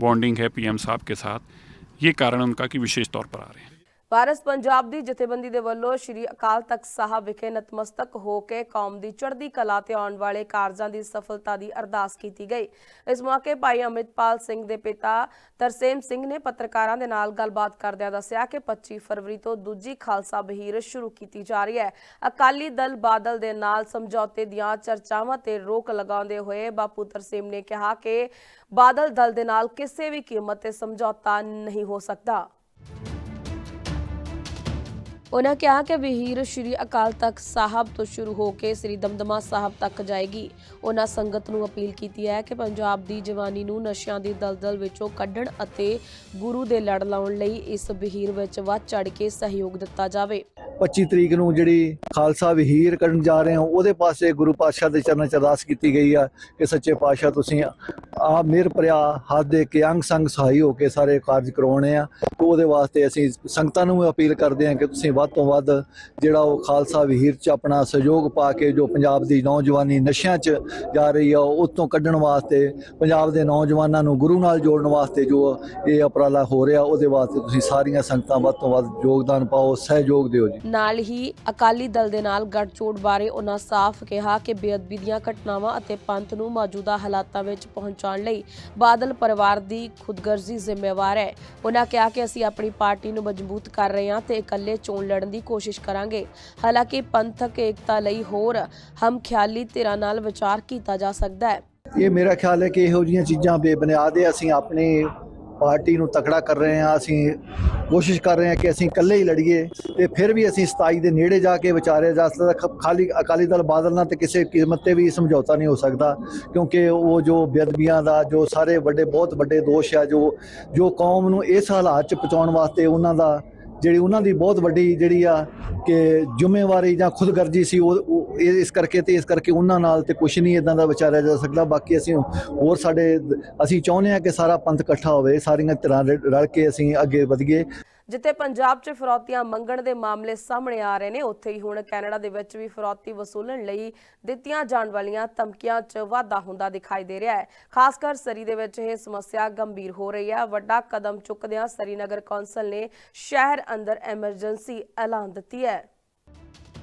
बॉन्डिंग है पीएम साहब के साथ। ये कारण उनका कि विशेष तौर पर आ रहे हैं। ਵਾਰਸ ਪੰਜਾਬ ਦੀ ਜਥੇਬੰਦੀ ਦੇ ਵੱਲੋਂ ਸ੍ਰੀ ਅਕਾਲ ਤਖਤ ਸਾਹਿਬ ਵਿਖੇ ਨਤਮਸਤਕ ਹੋ ਕੇ ਕੌਮ ਦੀ ਚੜ੍ਹਦੀ ਕਲਾ ਤੇ ਆਉਣ ਵਾਲੇ ਕਾਰਜਾਂ ਦੀ ਸਫਲਤਾ ਦੀ ਅਰਦਾਸ ਕੀਤੀ ਗਈ। ਇਸ ਮੌਕੇ ਭਾਈ ਅੰਮ੍ਰਿਤਪਾਲ ਸਿੰਘ ਦੇ ਪਿਤਾ ਤਰਸੇਮ ਸਿੰਘ ਨੇ ਪੱਤਰਕਾਰਾਂ ਦੇ ਨਾਲ ਗੱਲਬਾਤ ਕਰਦਿਆਂ ਦੱਸਿਆ ਕਿ 25 ਫਰਵਰੀ ਤੋਂ ਦੂਜੀ ਖਾਲਸਾ ਬਹੀਰ ਸ਼ੁਰੂ ਕੀਤੀ ਜਾ ਰਹੀ ਹੈ। ਅਕਾਲੀ ਦਲ ਬਾਦਲ ਦੇ ਨਾਲ ਸਮਝੌਤੇ ਦੀਆਂ ਚਰਚਾਵਾਂ ਤੇ ਰੋਕ ਲਗਾਉਂਦੇ ਹੋਏ ਬਾਪੂ ਤਰਸੇਮ ਨੇ ਕਿਹਾ ਕਿ ਬਾਦਲ ਦਲ ਦੇ ਨਾਲ ਕਿਸੇ ਵੀ ਕੀਮਤ ਤੇ ਸਮਝੌਤਾ ਨਹੀਂ ਹੋ ਸਕਦਾ। ਉਹਨਾਂ ਕਿਹਾ ਕਿ ਵਹੀਰ ਸ਼੍ਰੀ ਅਕਾਲ ਤਖਤ ਸਾਹਿਬ ਤੋਂ ਸ਼ੁਰੂ ਹੋ ਕੇ ਸ੍ਰੀ ਦਮਦਮਾ ਸਾਹਿਬ ਤੱਕ ਜਾਏਗੀ। ਉਹਨਾਂ ਸੰਗਤ ਨੂੰ ਅਪੀਲ ਕੀਤੀ ਹੈ ਕਿ ਪੰਜਾਬ ਦੀ ਜਵਾਨੀ ਨੂੰ ਨਸ਼ਿਆਂ ਦੀ ਦਲਦਲ ਵਿੱਚੋਂ ਕੱਢਣ ਅਤੇ ਗੁਰੂ ਦੇ ਲੜ ਲਾਉਣ ਲਈ ਇਸ ਵਹੀਰ ਵਿੱਚ ਵੱਧ ਚੜ ਕੇ ਸਹਿਯੋਗ ਦਿੱਤਾ ਜਾਵੇ। 25 ਤਰੀਕ ਨੂੰ ਜਿਹੜੀ ਖਾਲਸਾ ਵਹੀਰ ਕਰਨ ਜਾ ਰਹੇ ਹਾਂ, ਉਹਦੇ ਪਾਸੇ ਗੁਰੂ ਪਾਤਸ਼ਾਹ ਦੇ ਚਰਨਾਂ 'ਚ ਅਰਦਾਸ ਕੀਤੀ ਗਈ ਆ ਕਿ ਸੱਚੇ ਪਾਤਸ਼ਾਹ ਤੁਸੀਂ ਆਪ ਮਿਹਰ ਭਰਿਆ ਹੱਥ ਦੇ ਕੇ ਅੰਗ ਸੰਗ ਸਹਾਈ ਹੋ ਕੇ ਸਾਰੇ ਕਾਰਜ ਕਰਵਾਉਣੇ ਆ। ਤੇ ਉਹਦੇ ਵਾਸਤੇ ਅਸੀਂ ਸੰਗਤਾਂ ਨੂੰ ਵੀ ਅਪੀਲ ਕਰਦੇ ਹਾਂ ਕਿ ਤੁਸੀਂ ਵੱਧ ਤੋਂ ਵੱਧ ਜਿਹੜਾ ਉਹ ਖਾਲਸਾ ਵਹੀਰ 'ਚ ਆਪਣਾ ਸਹਿਯੋਗ ਪਾ ਕੇ ਜੋ ਪੰਜਾਬ ਦੀ ਨੌਜਵਾਨੀ ਨਸ਼ਿਆਂ 'ਚ ਜਾ ਰਹੀ ਆ, ਉਹ ਤੋਂ ਕੱਢਣ ਵਾਸਤੇ, ਪੰਜਾਬ ਦੇ ਨੌਜਵਾਨਾਂ ਨੂੰ ਗੁਰੂ ਨਾਲ ਜੋੜਨ ਵਾਸਤੇ ਜੋ ਇਹ ਉਪਰਾਲਾ ਹੋ ਰਿਹਾ, ਉਹਦੇ ਵਾਸਤੇ ਤੁਸੀਂ ਸਾਰੀਆਂ ਸੰਗਤਾਂ ਵੱਧ ਤੋਂ ਵੱਧ ਯੋਗਦਾਨ ਪਾਓ, ਸਹਿਯੋਗ ਦਿਓ ਜੀ। ਨਾਲ ਹੀ ਅਕਾਲੀ ਦਲ ਦੇ ਨਾਲ ਗੱਠਜੋੜ ਬਾਰੇ ਉਹਨਾਂ ਸਾਫ਼ ਕਿਹਾ ਕਿ ਬੇਅਦਬੀ ਦੀਆਂ ਘਟਨਾਵਾਂ ਅਤੇ ਪੰਥ ਨੂੰ ਮੌਜੂਦਾ ਹਾਲਾਤਾਂ ਵਿੱਚ ਪਹੁੰਚਾਉਣ ਲਈ ਬਾਦਲ ਪਰਿਵਾਰ ਦੀ ਖੁਦਗਰਜ਼ੀ ਜ਼ਿੰਮੇਵਾਰ ਹੈ। ਉਹਨਾਂ ਕਿਹਾ ਕਿ ਅਸੀਂ ਆਪਣੀ ਪਾਰਟੀ ਨੂੰ ਮਜ਼ਬੂਤ ਕਰ ਰਹੇ ਹਾਂ ਤੇ ਇਕੱਲੇ ਚੋਣ ਲੜਨ ਦੀ ਕੋਸ਼ਿਸ਼ ਕਰਾਂਗੇ। ਹਾਲਾਂਕਿ ਪੰਥਕ ਏਕਤਾ ਲਈ ਹੋਰ ਹਮ ਖਿਆਲੀ ਧਿਰਾਂ ਨਾਲ ਵਿਚਾਰ ਕੀਤਾ ਜਾ ਸਕਦਾ ਹੈ। ਇਹ ਮੇਰਾ ਖਿਆਲ ਹੈ ਕਿ ਇਹੋ ਜਿਹੀਆਂ ਚੀਜ਼ਾਂ ਬੇਬੁਨਿਆਦ ਹੈ। ਅਸੀਂ ਆਪਣੀ ਪਾਰਟੀ ਨੂੰ ਤਕੜਾ ਕਰ ਰਹੇ ਹਾਂ। ਅਸੀਂ ਕੋਸ਼ਿਸ਼ ਕਰ ਰਹੇ ਹਾਂ ਕਿ ਅਸੀਂ ਇਕੱਲੇ ਹੀ ਲੜੀਏ ਤੇ ਫਿਰ ਵੀ ਅਸੀਂ 27 ਦੇ ਨੇੜੇ ਜਾ ਕੇ ਵਿਚਾਰਿਆ ਜਾ ਸਕਦਾ ਖਾਲੀ ਅਕਾਲੀ ਦਲ ਬਾਦਲ ਨਾਲ ਤੇ ਕਿਸੇ ਕੀਮਤ ਤੇ ਵੀ ਸਮਝੌਤਾ ਨਹੀਂ ਹੋ ਸਕਦਾ ਕਿਉਂਕਿ ਉਹ ਜੋ ਬੇਅਦਬੀਆਂ ਦਾ, ਜੋ ਸਾਰੇ ਵੱਡੇ ਬਹੁਤ ਵੱਡੇ ਦੋਸ਼ ਆ, ਜੋ ਜੋ ਕੌਮ ਨੂੰ ਇਸ ਹਾਲਾਤ 'ਚ ਪਹੁੰਚਾਉਣ ਵਾਸਤੇ ਉਹਨਾਂ ਦਾ ਜਿਹੜੀ ਉਹਨਾਂ ਦੀ ਬਹੁਤ ਵੱਡੀ ਜਿਹੜੀ ਆ ਕਿ ਜ਼ਿੰਮੇਵਾਰੀ ਜਾਂ ਖੁਦਗਰਜ਼ੀ ਸੀ, ਉਹ ਇਸ ਕਰਕੇ ਤੇ ਇਸ ਕਰਕੇ ਉਹਨਾਂ ਨਾਲ ਤੇ ਕੁਝ ਨਹੀਂ ਇਦਾਂ ਦਾ ਵਿਚਾਰਿਆ ਜਾ ਸਕਦਾ। ਬਾਕੀ ਅਸੀਂ ਹੋਰ ਸਾਡੇ ਅਸੀਂ ਚਾਹੁੰਦੇ ਹਾਂ ਕਿ ਸਾਰਾ ਪੰਥ ਇਕੱਠਾ ਹੋਵੇ, ਸਾਰੀਆਂ ਧਿਰਾਂ ਰਲ ਰਲ ਕੇ ਅਸੀਂ ਅੱਗੇ ਵਧੀਏ। ਜਿੱਥੇ ਪੰਜਾਬ 'ਚ ਫਿਰੌਤੀਆਂ ਮੰਗਣ ਦੇ ਮਾਮਲੇ ਸਾਹਮਣੇ ਆ ਰਹੇ ਨੇ, ਉੱਥੇ ਹੀ ਹੁਣ ਕੈਨੇਡਾ ਦੇ ਵਿੱਚ ਵੀ ਫਿਰੌਤੀ ਵਸੂਲਣ ਲਈ ਦਿੱਤੀਆਂ ਜਾਣ ਵਾਲੀਆਂ ਧਮਕੀਆਂ 'ਚ ਵਾਧਾ ਹੁੰਦਾ ਦਿਖਾਈ ਦੇ ਰਿਹਾ ਹੈ। ਖਾਸ ਕਰ ਸਰੀ ਦੇ ਵਿੱਚ ਇਹ ਸਮੱਸਿਆ ਗੰਭੀਰ ਹੋ ਰਹੀ ਹੈ। ਵੱਡਾ ਕਦਮ ਚੁੱਕਦਿਆਂ ਸਰੀ ਨਗਰ ਕੌਂਸਲ ਨੇ ਸ਼ਹਿਰ ਅੰਦਰ ਐਮਰਜੈਂਸੀ ਐਲਾਨ ਦਿੱਤੀ ਹੈ।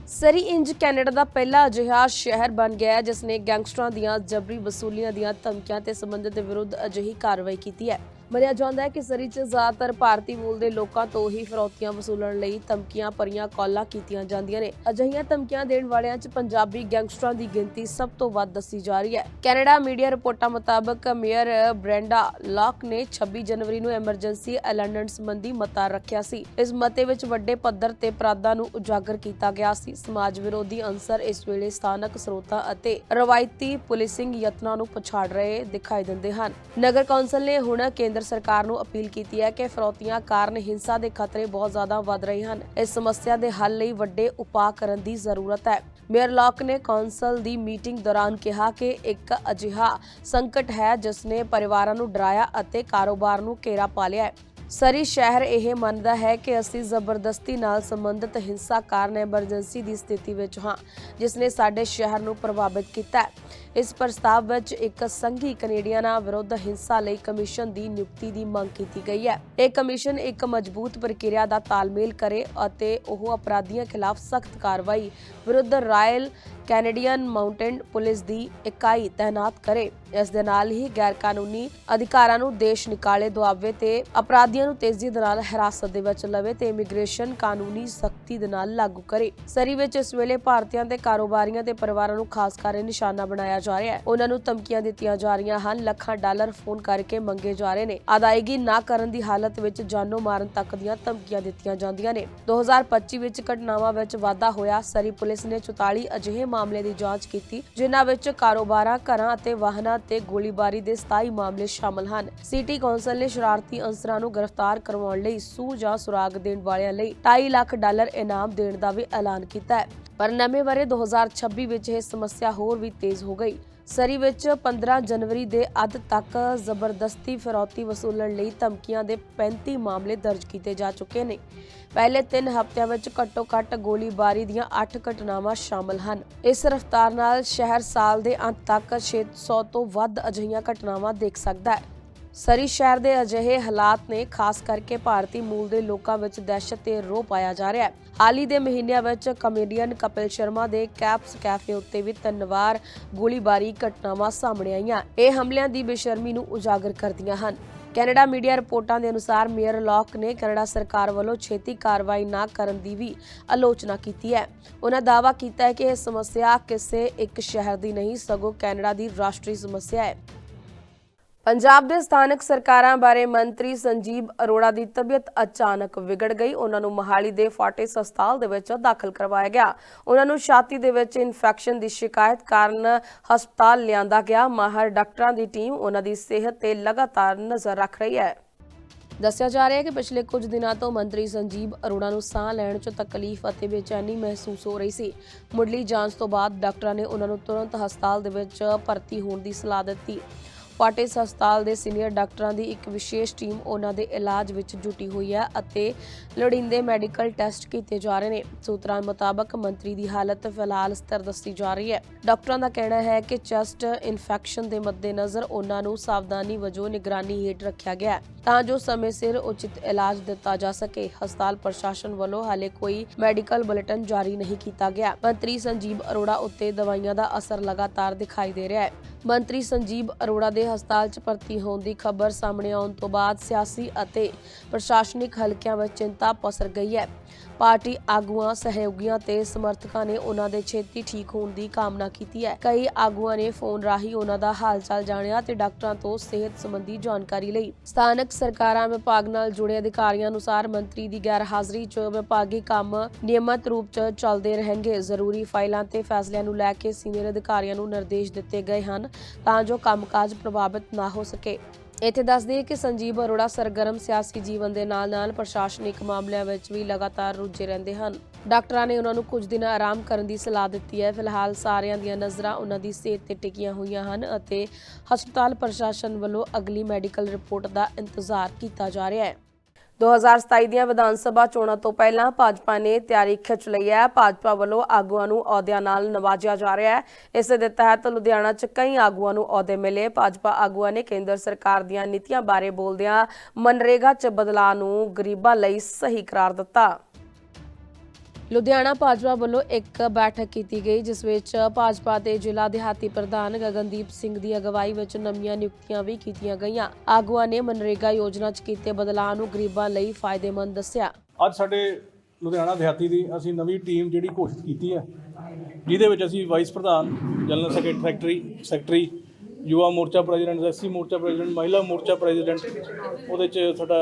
ਸਰੀ ਇੰਜ ਕੈਨੇਡਾ ਦਾ ਪਹਿਲਾ ਅਜਿਹਾ ਸ਼ਹਿਰ ਬਣ ਗਿਆ ਹੈ, ਜਿਸ ਨੇ ਗੈਂਗਸਟਰਾਂ ਦੀਆਂ ਜਬਰੀ ਵਸੂਲੀਆਂ ਦੀਆਂ ਧਮਕੀਆਂ ਤੇ ਸੰਬੰਧਿਤ ਵਿਰੁੱਧ ਅਜਿਹੀ ਕਾਰਵਾਈ ਕੀਤੀ ਹੈ। ਮੰਨਿਆ ਜਾਂਦਾ ਹੈ ਕਿ ਸਰੀ 'ਚ ਜ਼ਿਆਦਾਤਰ ਭਾਰਤੀ ਮੂਲ ਦੇ ਲੋਕਾਂ ਤੋਂ ਹੀ ਫਿਰੌਤੀਆਂ ਵਸੂਲਣ ਲਈ ਧਮਕੀਆਂ ਭਰੀਆਂ ਕਾਲਾਂ ਕੀਤੀਆਂ ਜਾਂਦੀਆਂ ਨੇ। ਅਜਿਹੀਆਂ ਧਮਕੀਆਂ ਦੇਣ ਵਾਲਿਆਂ 'ਚ ਪੰਜਾਬੀ ਗੈਂਗਸਟਰਾਂ ਦੀ ਗਿਣਤੀ ਸਭ ਤੋਂ ਵੱਧ ਦੱਸੀ ਜਾ ਰਹੀ ਹੈ। ਕੈਨੇਡਾ ਮੀਡੀਆ ਰਿਪੋਰਟਾਂ ਮੁਤਾਬਕ ਮੇਅਰ ਬ੍ਰੈਂਡਾ ਲਾਕ ਨੇ 26 ਜਨਵਰੀ ਨੂੰ ਐਮਰਜੈਂਸੀ ਐਲਾਨਣ ਸੰਬੰਧੀ ਮਤਾ ਰੱਖਿਆ ਸੀ। ਇਸ ਮਤੇ ਵਿੱਚ ਵੱਡੇ ਪੱਧਰ ਤੇ ਅਪਰਾਧਾਂ ਨੂੰ ਉਜਾਗਰ ਕੀਤਾ ਗਿਆ ਸੀ। ਸਮਾਜ ਵਿਰੋਧੀ ਅੰਸਰ ਇਸ ਵੇਲੇ ਸਥਾਨਕ ਸਰੋਤਾਂ ਅਤੇ ਰਵਾਇਤੀ ਪੁਲਿਸਿੰਗ ਯਤਨਾਂ ਨੂੰ ਪਛਾੜ ਰਹੇ ਦਿਖਾਈ ਦਿੰਦੇ ਹਨ। ਨਗਰ ਕੌਂਸਲ ਨੇ ਹੁਣ ਕੇਂਦਰ ਸਰਕਾਰ ਨੂੰ ਅਪੀਲ ਕੀਤੀ ਹੈ ਕਿ ਫਰੋਤੀਆਂ ਕਾਰਨ ਹਿੰਸਾ ਦੇ ਖਤਰੇ ਬਹੁਤ ਜ਼ਿਆਦਾ ਵੱਧ ਰਹੇ ਹਨ। ਇਸ ਸਮੱਸਿਆ ਦੇ ਹੱਲ ਲਈ ਵੱਡੇ ਉਪਾਅ ਕਰਨ ਦੀ ਜ਼ਰੂਰਤ ਹੈ। ਮੇਅਰ ਲਾਕ ਨੇ ਕੌਂਸਲ ਦੀ ਮੀਟਿੰਗ ਦੌਰਾਨ ਕਿਹਾ ਕਿ ਇੱਕ ਅਜਿਹਾ ਸੰਕਟ ਹੈ ਜਿਸ ਨੇ ਪਰਿਵਾਰਾਂ ਨੂੰ ਡਰਾਇਆ ਅਤੇ ਕਾਰੋਬਾਰ ਨੂੰ ਘੇਰਾ ਪਾ ਲਿਆ ਹੈ। ਸਰੀ ਸ਼ਹਿਰ ਇਹ ਮੰਨਦਾ ਹੈ ਕਿ ਅਸੀਂ ਜ਼ਬਰਦਸਤੀ ਨਾਲ ਸੰਬੰਧਿਤ ਹਿੰਸਾ ਕਾਰਨ ਐਮਰਜੈਂਸੀ ਦੀ ਸਥਿਤੀ ਵਿੱਚ ਹਾਂ ਜਿਸ ਨੇ ਸਾਡੇ ਸ਼ਹਿਰ ਨੂੰ ਪ੍ਰਭਾਵਿਤ ਕੀਤਾ ਹੈ। ਇਸ ਪ੍ਰਸਤਾਵ ਵਿੱਚ ਇੱਕ ਸੰਘੀ ਕੈਨੇਡੀਅਨਾਂ ਵਿਰੁੱਧ ਹਿੰਸਾ ਲਈ ਕਮਿਸ਼ਨ ਦੀ ਨਿਯੁਕਤੀ ਦੀ ਮੰਗ ਕੀਤੀ ਗਈ ਹੈ। ਇਹ ਕਮਿਸ਼ਨ ਇੱਕ ਮਜ਼ਬੂਤ ਪ੍ਰਕਿਰਿਆ ਦਾ ਤਾਲਮੇਲ ਕਰੇ ਅਤੇ ਉਹ ਅਪਰਾਧੀਆਂ ਖਿਲਾਫ ਸਖਤ ਕਾਰਵਾਈ ਵਿਰੁੱਧ ਰਾਇਲ ਕੈਨੇਡੀਅਨ ਮਾਊਂਟੇਨ ਪੁਲਿਸ ਦੀ ਇਕਾਈ ਤਾਇਨਾਤ ਕਰੇ। ਇਸ ਦੇ ਨਾਲ ਹੀ ਗੈਰ ਕਾਨੂੰਨੀ ਅਧਿਕਾਰਾਂ ਨੂੰ ਦੇਸ਼ ਨਿਕਾਲੇ ਦੁਆਵੇ ਤੇ ਅਪਰਾਧੀਆਂ ਨੂੰ ਤੇਜ਼ੀ ਦੇ ਨਾਲ ਹਿਰਾਸਤ ਦੇ ਵਿੱਚ ਲਵੇ ਤੇ ਇਮੀਗ੍ਰੇਸ਼ਨ ਕਾਨੂੰਨੀ ਸਖਤੀ ਦੇ ਨਾਲ ਲਾਗੂ ਕਰੇ। ਸਰੀ ਵਿੱਚ ਇਸ ਵੇਲੇ ਭਾਰਤੀਆਂ ਤੇ ਕਾਰੋਬਾਰੀਆਂ ਤੇ ਪਰਿਵਾਰਾਂ ਨੂੰ ਖਾਸ ਕਰਕੇ ਨਿਸ਼ਾਨਾ ਬਣਾਇਆ ਜਾ ਰਿਹਾ ਹੈ। ਉਹਨਾਂ ਨੂੰ ਧਮਕੀਆਂ ਦਿੱਤੀਆਂ ਜਾ ਰਹੀਆਂ ਹਨ। ਲੱਖਾਂ ਡਾਲਰ ਫੋਨ ਕਰਕੇ ਮੰਗੇ ਜਾ ਰਹੇ ਨੇ। ਅਦਾਇਗੀ ਨਾ ਕਰਨ ਦੀ ਹਾਲਤ ਵਿੱਚ ਜਾਨੋਂ ਮਾਰਨ ਤੱਕ ਦੀਆਂ ਧਮਕੀਆਂ ਦਿੱਤੀਆਂ ਜਾਂਦੀਆਂ ਨੇ। 2025 ਵਿੱਚ ਘਟਨਾਵਾਂ ਵਿੱਚ ਵਾਧਾ ਹੋਇਆ। ਸਰੀ ਪੁਲਿਸ ਨੇ 44 ਅਜਿਹੇ ਮਾਮਲੇ ਦੀ ਜਾਂਚ ਕੀਤੀ, ਜਿਨ੍ਹਾਂ ਵਿੱਚ ਕਾਰੋਬਾਰਾਂ, ਘਰਾਂ ਅਤੇ ਵਾਹਨਾਂ ਤੇ ਗੋਲੀਬਾਰੀ ਦੇ 27 ਮਾਮਲੇ ਸ਼ਾਮਲ ਹਨ। ਸਿਟੀ ਕੌਂਸਲ ਨੇ ਸ਼ਰਾਰਤੀ ਅੰਸਰਾਂ ਨੂੰ ਗ੍ਰਿਫਤਾਰ ਕਰਵਾਉਣ ਲਈ ਸੂ ਜਾਂ ਸੁਰਾਗ ਦੇਣ ਵਾਲਿਆਂ ਲਈ 2.5 ਲੱਖ ਡਾਲਰ ਇਨਾਮ ਦੇਣ ਦਾ ਵੀ ਐਲਾਨ ਕੀਤਾ ਹੈ। ਪਰ ਨਵੇਂ ਵਰੇ 2026 ਵਿੱਚ ਇਹ ਸਮੱਸਿਆ ਹੋਰ ਵੀ ਤੇਜ਼ ਹੋ ਗਈ। ਸਰੀ ਵਿੱਚ 15 ਜਨਵਰੀ ਦੇ ਅੱਧ ਤੱਕ ਜ਼ਬਰਦਸਤੀ ਫਿਰੌਤੀ ਵਸੂਲਣ ਲਈ ਧਮਕੀਆਂ ਦੇ 35 ਮਾਮਲੇ ਦਰਜ ਕੀਤੇ ਜਾ ਚੁੱਕੇ ਨੇ। ਪਹਿਲੇ 3 ਹਫ਼ਤਿਆਂ ਵਿੱਚ ਘੱਟੋ-ਘੱਟ ਗੋਲੀਬਾਰੀ ਦੀਆਂ 8 ਘਟਨਾਵਾਂ ਸ਼ਾਮਲ ਹਨ। ਇਸ ਰਫ਼ਤਾਰ ਨਾਲ ਸ਼ਹਿਰ ਸਾਲ ਦੇ ਅੰਤ ਤੱਕ 600 ਤੋਂ ਵੱਧ ਅਜਿਹੀਆਂ ਘਟਨਾਵਾਂ ਦੇਖ ਸਕਦਾ ਹੈ। ਸਰੀ ਸ਼ਹਿਰ ਦੇ ਅਜਿਹੇ ਹਾਲਾਤ ਨੇ ਖਾਸ ਕਰਕੇ ਭਾਰਤੀ ਮੂਲ ਦੇ ਲੋਕਾਂ ਵਿੱਚ ਦਹਿਸ਼ਤ ਤੇ ਰੋਹ ਪਾਇਆ ਜਾ ਰਿਹਾ ਹੈ। ਹਾਲ ਦੇ ਮਹੀਨਿਆਂ ਵਿੱਚ ਕਮੇਡੀਅਨ ਕਪਿਲ ਸ਼ਰਮਾ ਦੇ ਕੈਪਸ ਕੈਫੇ ਉੱਤੇ ਵੀ ਤਿੰਨ ਗੋਲੀਬਾਰੀ ਘਟਨਾਵਾਂ ਸਾਹਮਣੇ ਆਈਆਂ। ਇਹ ਹਮਲਿਆਂ ਦੀ ਬੇਸ਼ਰਮੀ ਨੂੰ ਉਜਾਗਰ ਕਰਦੀਆਂ ਹਨ। ਕੈਨੇਡਾ ਮੀਡੀਆ ਰਿਪੋਰਟਾਂ ਦੇ ਅਨੁਸਾਰ ਮੇਅਰ ਲੌਕ ਨੇ ਕੈਨੇਡਾ ਸਰਕਾਰ ਵੱਲੋਂ ਛੇਤੀ ਕਾਰਵਾਈ ਨਾ ਕਰਨ ਦੀ ਵੀ ਆਲੋਚਨਾ ਕੀਤੀ ਹੈ। ਉਹਨਾਂ ਦਾਅਵਾ ਕੀਤਾ ਹੈ ਕਿ ਇਹ ਸਮੱਸਿਆ ਕਿਸੇ ਇੱਕ ਸ਼ਹਿਰ ਦੀ ਨਹੀਂ, ਸਗੋਂ ਕੈਨੇਡਾ ਦੀ ਰਾਸ਼ਟਰੀ ਸਮੱਸਿਆ ਹੈ। ਪੰਜਾਬ ਦੇ ਸਥਾਨਕ ਸਰਕਾਰਾਂ ਬਾਰੇ ਮੰਤਰੀ ਸੰਜੀਵ ਅਰੋੜਾ ਦੀ ਤਬੀਅਤ ਅਚਾਨਕ ਵਿਗੜ ਗਈ। ਉਹਨਾਂ ਨੂੰ ਮਹਾਲੀ ਦੇ ਫਾਰਟਿਸ ਹਸਪਤਾਲ ਦੇ ਵਿੱਚ ਦਾਖਲ ਕਰਵਾਇਆ ਗਿਆ। ਉਹਨਾਂ ਨੂੰ ਛਾਤੀ ਦੇ ਵਿੱਚ ਇਨਫੈਕਸ਼ਨ ਦੀ ਸ਼ਿਕਾਇਤ ਕਾਰਨ ਹਸਪਤਾਲ ਲਿਆਂਦਾ ਗਿਆ। ਮਾਹਰ ਡਾਕਟਰਾਂ ਦੀ ਟੀਮ ਉਹਨਾਂ ਦੀ ਸਿਹਤ ਤੇ ਲਗਾਤਾਰ ਨਜ਼ਰ ਰੱਖ ਰਹੀ ਹੈ। ਦੱਸਿਆ ਜਾ ਰਿਹਾ ਹੈ ਕਿ ਪਿਛਲੇ ਕੁਝ ਦਿਨਾਂ ਤੋਂ ਮੰਤਰੀ ਸੰਜੀਵ ਅਰੋੜਾ ਨੂੰ ਸਾਹ ਲੈਣ 'ਚ ਤਕਲੀਫ ਅਤੇ ਬੇਚੈਨੀ ਮਹਿਸੂਸ ਹੋ ਰਹੀ ਸੀ। ਮੁੱਢਲੀ ਜਾਂਚ ਤੋਂ ਬਾਅਦ ਡਾਕਟਰਾਂ ਨੇ ਉਹਨਾਂ ਨੂੰ ਤੁਰੰਤ ਹਸਪਤਾਲ ਦੇ ਵਿੱਚ ਭਰਤੀ ਹੋਣ ਦੀ ਸਲਾਹ ਦਿੱਤੀ। ਫਾਟਿਸ ਹਸਪਤਾਲ ਦੇ ਸੀਨੀਅਰ ਡਾਕਟਰਾਂ ਦੀ ਇੱਕ ਵਿਸ਼ੇਸ਼ ਟੀਮ ਉਹਨਾਂ ਦੇ ਇਲਾਜ ਵਿੱਚ ਜੁਟੀ ਹੋਈ ਹੈ ਅਤੇ ਲੋੜੀਂਦੇ ਮੈਡੀਕਲ ਟੈਸਟ ਕੀਤੇ ਜਾ ਰਹੇ ਨੇ। ਸੂਤਰਾਂ ਮੁਤਾਬਕ ਮੰਤਰੀ ਦੀ ਹਾਲਤ ਫਿਲਹਾਲ ਸਥਿਰ ਦੱਸੀ ਜਾ ਰਹੀ ਹੈ। ਡਾਕਟਰਾਂ ਦਾ ਕਹਿਣਾ ਹੈ ਕਿ ਚੈਸਟ ਇਨਫੈਕਸ਼ਨ ਦੇ ਮੱਦੇਨਜ਼ਰ ਉਹਨਾਂ ਨੂੰ ਸਾਵਧਾਨੀ ਵਜੋਂ ਨਿਗਰਾਨੀ ਹੇਠ ਰੱਖਿਆ ਗਿਆ ਹੈ ਤਾਂ ਜੋ ਸਮੇਂ ਸਿਰ ਉਚਿਤ ਇਲਾਜ ਦਿੱਤਾ ਜਾ ਸਕੇ। ਹਸਪਤਾਲ ਪ੍ਰਸ਼ਾਸਨ ਵੱਲੋਂ ਹਾਲੇ ਕੋਈ ਮੈਡੀਕਲ ਬੁਲੇਟਿਨ ਜਾਰੀ ਨਹੀਂ ਕੀਤਾ ਗਿਆ। ਮੰਤਰੀ ਸੰਜੀਵ ਅਰੋੜਾ ਉੱਤੇ ਦਵਾਈਆਂ ਦਾ ਅਸਰ ਲਗਾਤਾਰ ਦਿਖਾਈ ਦੇ ਰਿਹਾ ਹੈ। ਮੰਤਰੀ ਸੰਜੀਵ ਅਰੋੜਾ ਦੇ ਹਸਪਤਾਲ 'ਚ ਭਰਤੀ ਹੋਣ ਦੀ ਖਬਰ ਸਾਹਮਣੇ ਆਉਣ ਤੋਂ ਬਾਅਦ ਸਿਆਸੀ ਅਤੇ ਪ੍ਰਸ਼ਾਸਨਿਕ ਹਲਕਿਆਂ ਵਿੱਚ ਚਿੰਤਾ ਪਸਰ ਗਈ ਹੈ। ਪਾਰਟੀ ਆਗੂਆਂ, ਸਹਿਯੋਗੀਆਂ ਤੇ ਸਮਰਥਕਾਂ ਨੇ ਉਹਨਾਂ ਦੇ ਛੇਤੀ ਠੀਕ ਹੋਣ ਦੀ ਕਾਮਨਾ ਕੀਤੀ ਹੈ। ਕਈ ਆਗੂਆਂ ਨੇ ਫੋਨ ਰਾਹੀਂ ਉਹਨਾਂ ਦਾ ਹਾਲਚਾਲ ਜਾਣਿਆ ਤੇ ਡਾਕਟਰਾਂ ਤੋਂ ਸਿਹਤ ਸੰਬੰਧੀ ਜਾਣਕਾਰੀ ਲਈ। ਸਥਾਨਕ ਸਰਕਾਰਾਂ ਵਿਭਾਗ ਨਾਲ ਜੁੜੇ ਅਧਿਕਾਰੀਆਂ ਅਨੁਸਾਰ ਮੰਤਰੀ ਦੀ ਗੈਰ ਹਾਜ਼ਰੀ 'ਚ ਵਿਭਾਗੀ ਕੰਮ ਨਿਯਮਤ ਰੂਪ 'ਚ ਚੱਲਦੇ ਰਹਿਣਗੇ। ਜ਼ਰੂਰੀ ਫਾਈਲਾਂ ਤੇ ਫੈਸਲਿਆਂ ਨੂੰ ਲੈ ਕੇ ਸੀਨੀਅਰ ਅਧਿਕਾਰੀਆਂ ਨੂੰ ਨਿਰਦੇਸ਼ ਦਿੱਤੇ ਗਏ ਹਨ ਤਾਂ ਜੋ ਕੰਮਕਾਜ ਪ੍ਰਭਾਵਿਤ ਨਾ ਹੋ ਸਕੇ। ਇੱਥੇ ਦੱਸ ਦਈਏ ਕਿ ਸੰਜੀਵ ਅਰੋੜਾ ਸਰਗਰਮ ਸਿਆਸੀ ਜੀਵਨ ਦੇ ਨਾਲ-ਨਾਲ ਪ੍ਰਸ਼ਾਸਨਿਕ ਮਾਮਲਿਆਂ ਵਿੱਚ ਵੀ ਲਗਾਤਾਰ ਰੁੱਝੇ ਰਹਿੰਦੇ ਹਨ। ਡਾਕਟਰਾਂ ਨੇ ਉਹਨਾਂ ਨੂੰ ਕੁਝ ਦਿਨ ਆਰਾਮ ਕਰਨ ਦੀ ਸਲਾਹ ਦਿੱਤੀ ਹੈ। ਫਿਲਹਾਲ ਸਾਰਿਆਂ ਦੀਆਂ ਨਜ਼ਰਾਂ ਉਹਨਾਂ ਦੀ ਸਿਹਤ ਤੇ ਟਿਕੀਆਂ ਹੋਈਆਂ ਹਨ ਅਤੇ ਹਸਪਤਾਲ ਪ੍ਰਸ਼ਾਸਨ ਵੱਲੋਂ ਅਗਲੀ ਮੈਡੀਕਲ ਰਿਪੋਰਟ ਦਾ ਇੰਤਜ਼ਾਰ ਕੀਤਾ ਜਾ ਰਿਹਾ ਹੈ। 2027 ਦੀਆਂ ਵਿਧਾਨ ਸਭਾ ਚੋਣਾਂ ਤੋਂ ਪਹਿਲਾਂ ਭਾਜਪਾ ਨੇ ਤਿਆਰੀ ਖਿੱਚ ਲਈ ਹੈ। ਭਾਜਪਾ ਵੱਲੋਂ ਆਗੂਆਂ ਨੂੰ ਅਹੁਦਿਆਂ ਨਾਲ ਨਵਾਜਿਆ ਜਾ ਰਿਹਾ ਹੈ। ਇਸੇ ਦੇ ਤਹਿਤ ਲੁਧਿਆਣਾ 'ਚ ਕਈ ਆਗੂਆਂ ਨੂੰ ਅਹੁਦੇ ਮਿਲੇ। ਭਾਜਪਾ ਆਗੂਆਂ ਨੇ ਕੇਂਦਰ ਸਰਕਾਰ ਦੀਆਂ ਨੀਤੀਆਂ ਬਾਰੇ ਬੋਲਦਿਆਂ ਮਨਰੇਗਾ 'ਚ ਬਦਲਾਅ ਨੂੰ ਗਰੀਬਾਂ ਲਈ ਸਹੀ ਕਰਾਰ ਦਿੱਤਾ। ਲੁਧਿਆਣਾ ਭਾਜਪਾ ਵੱਲੋਂ ਇੱਕ ਬੈਠਕ ਕੀਤੀ ਗਈ, ਜਿਸ ਵਿੱਚ ਭਾਜਪਾ ਦੇ ਜ਼ਿਲ੍ਹਾ ਦਿਹਾਤੀ ਪ੍ਰਧਾਨ ਗਗਨਦੀਪ ਸਿੰਘ ਦੀ ਅਗਵਾਈ ਵਿੱਚ ਨਵੀਆਂ ਨਿਯੁਕਤੀਆਂ ਵੀ ਕੀਤੀਆਂ ਗਈਆਂ। ਆਗੂਆਂ ਨੇ ਮਨਰੇਗਾ ਯੋਜਨਾ 'ਚ ਕੀਤੇ ਬਦਲਾਅ ਨੂੰ ਗਰੀਬਾਂ ਲਈ ਫਾਇਦੇਮੰਦ ਦੱਸਿਆ। ਅੱਜ ਸਾਡੇ ਲੁਧਿਆਣਾ ਦਿਹਾਤੀ ਦੀ ਅਸੀਂ ਨਵੀਂ ਟੀਮ ਜਿਹੜੀ ਘੋਸ਼ਿਤ ਕੀਤੀ ਹੈ, ਜਿਹਦੇ ਵਿੱਚ ਅਸੀਂ ਵਾਈਸ ਪ੍ਰਧਾਨ general secretary secretary Yuva Morcha president SC ਮੋਰਚਾ ਪ੍ਰੈਜ਼ੀਡੈਂਟ, ਮਹਿਲਾ ਮੋਰਚਾ ਪ੍ਰੈਜ਼ੀਡੈਂਟ, ਉਹਦੇ ਚ ਸਾਡਾ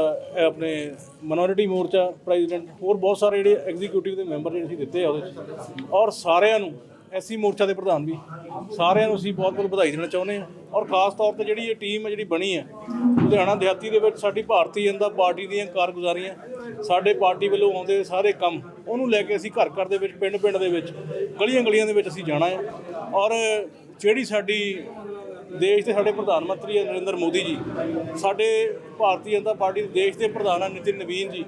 ਆਪਣੇ ਮਿਨੋਰਿਟੀ ਮੋਰਚਾ ਪ੍ਰੈਜ਼ੀਡੈਂਟ, ਹੋਰ ਬਹੁਤ ਸਾਰੇ ਜਿਹੜੇ ਐਗਜ਼ੀਕਿਊਟਿਵ ਦੇ ਮੈਂਬਰ ਜਿਹੜੇ ਅਸੀਂ ਦਿੱਤੇ ਆ ਉਹਦੇ ਚ। ਔਰ ਸਾਰਿਆਂ ਨੂੰ ਐਸਸੀ ਮੋਰਚਾ ਦੇ ਪ੍ਰਧਾਨ ਵੀ, ਸਾਰਿਆਂ ਨੂੰ ਅਸੀਂ ਬਹੁਤ ਬਹੁਤ ਵਧਾਈ ਦੇਣਾ ਚਾਹੁੰਦੇ ਹਾਂ ਔਰ ਖਾਸ ਤੌਰ ਤੇ ਜਿਹੜੀ ਇਹ ਟੀਮ ਹੈ, ਜਿਹੜੀ ਬਣੀ ਹੈ, ਲੁਧਿਆਣਾ ਦਿਹਾਤੀ ਦੇ ਵਿੱਚ ਸਾਡੀ ਭਾਰਤੀ ਜਨਤਾ ਪਾਰਟੀ ਦੀਆਂ ਕਾਰਗੁਜ਼ਾਰੀਆਂ, ਸਾਡੇ ਪਾਰਟੀ ਵੱਲੋਂ ਆਉਂਦੇ ਸਾਰੇ ਕੰਮ, ਉਹਨੂੰ ਲੈ ਕੇ ਅਸੀਂ ਘਰ ਘਰ ਦੇ ਵਿੱਚ, ਪਿੰਡ ਪਿੰਡ ਦੇ ਵਿੱਚ, ਗਲੀਆਂ ਗਲੀਆਂ ਦੇ ਵਿੱਚ ਅਸੀਂ ਜਾਣਾ ਹੈ। ਔਰ ਜਿਹੜੀ ਸਾਡੀ ਦੇਸ਼ ਦੇ ਸਾਡੇ ਪ੍ਰਧਾਨ ਮੰਤਰੀ ਹੈ ਨਰਿੰਦਰ ਮੋਦੀ ਜੀ, ਸਾਡੇ ਭਾਰਤੀ ਜਨਤਾ ਪਾਰਟੀ ਦੇ ਦੇਸ਼ ਦੇ ਪ੍ਰਧਾਨ ਆ ਨਿਤਿਨ ਨਵੀਨ ਜੀ,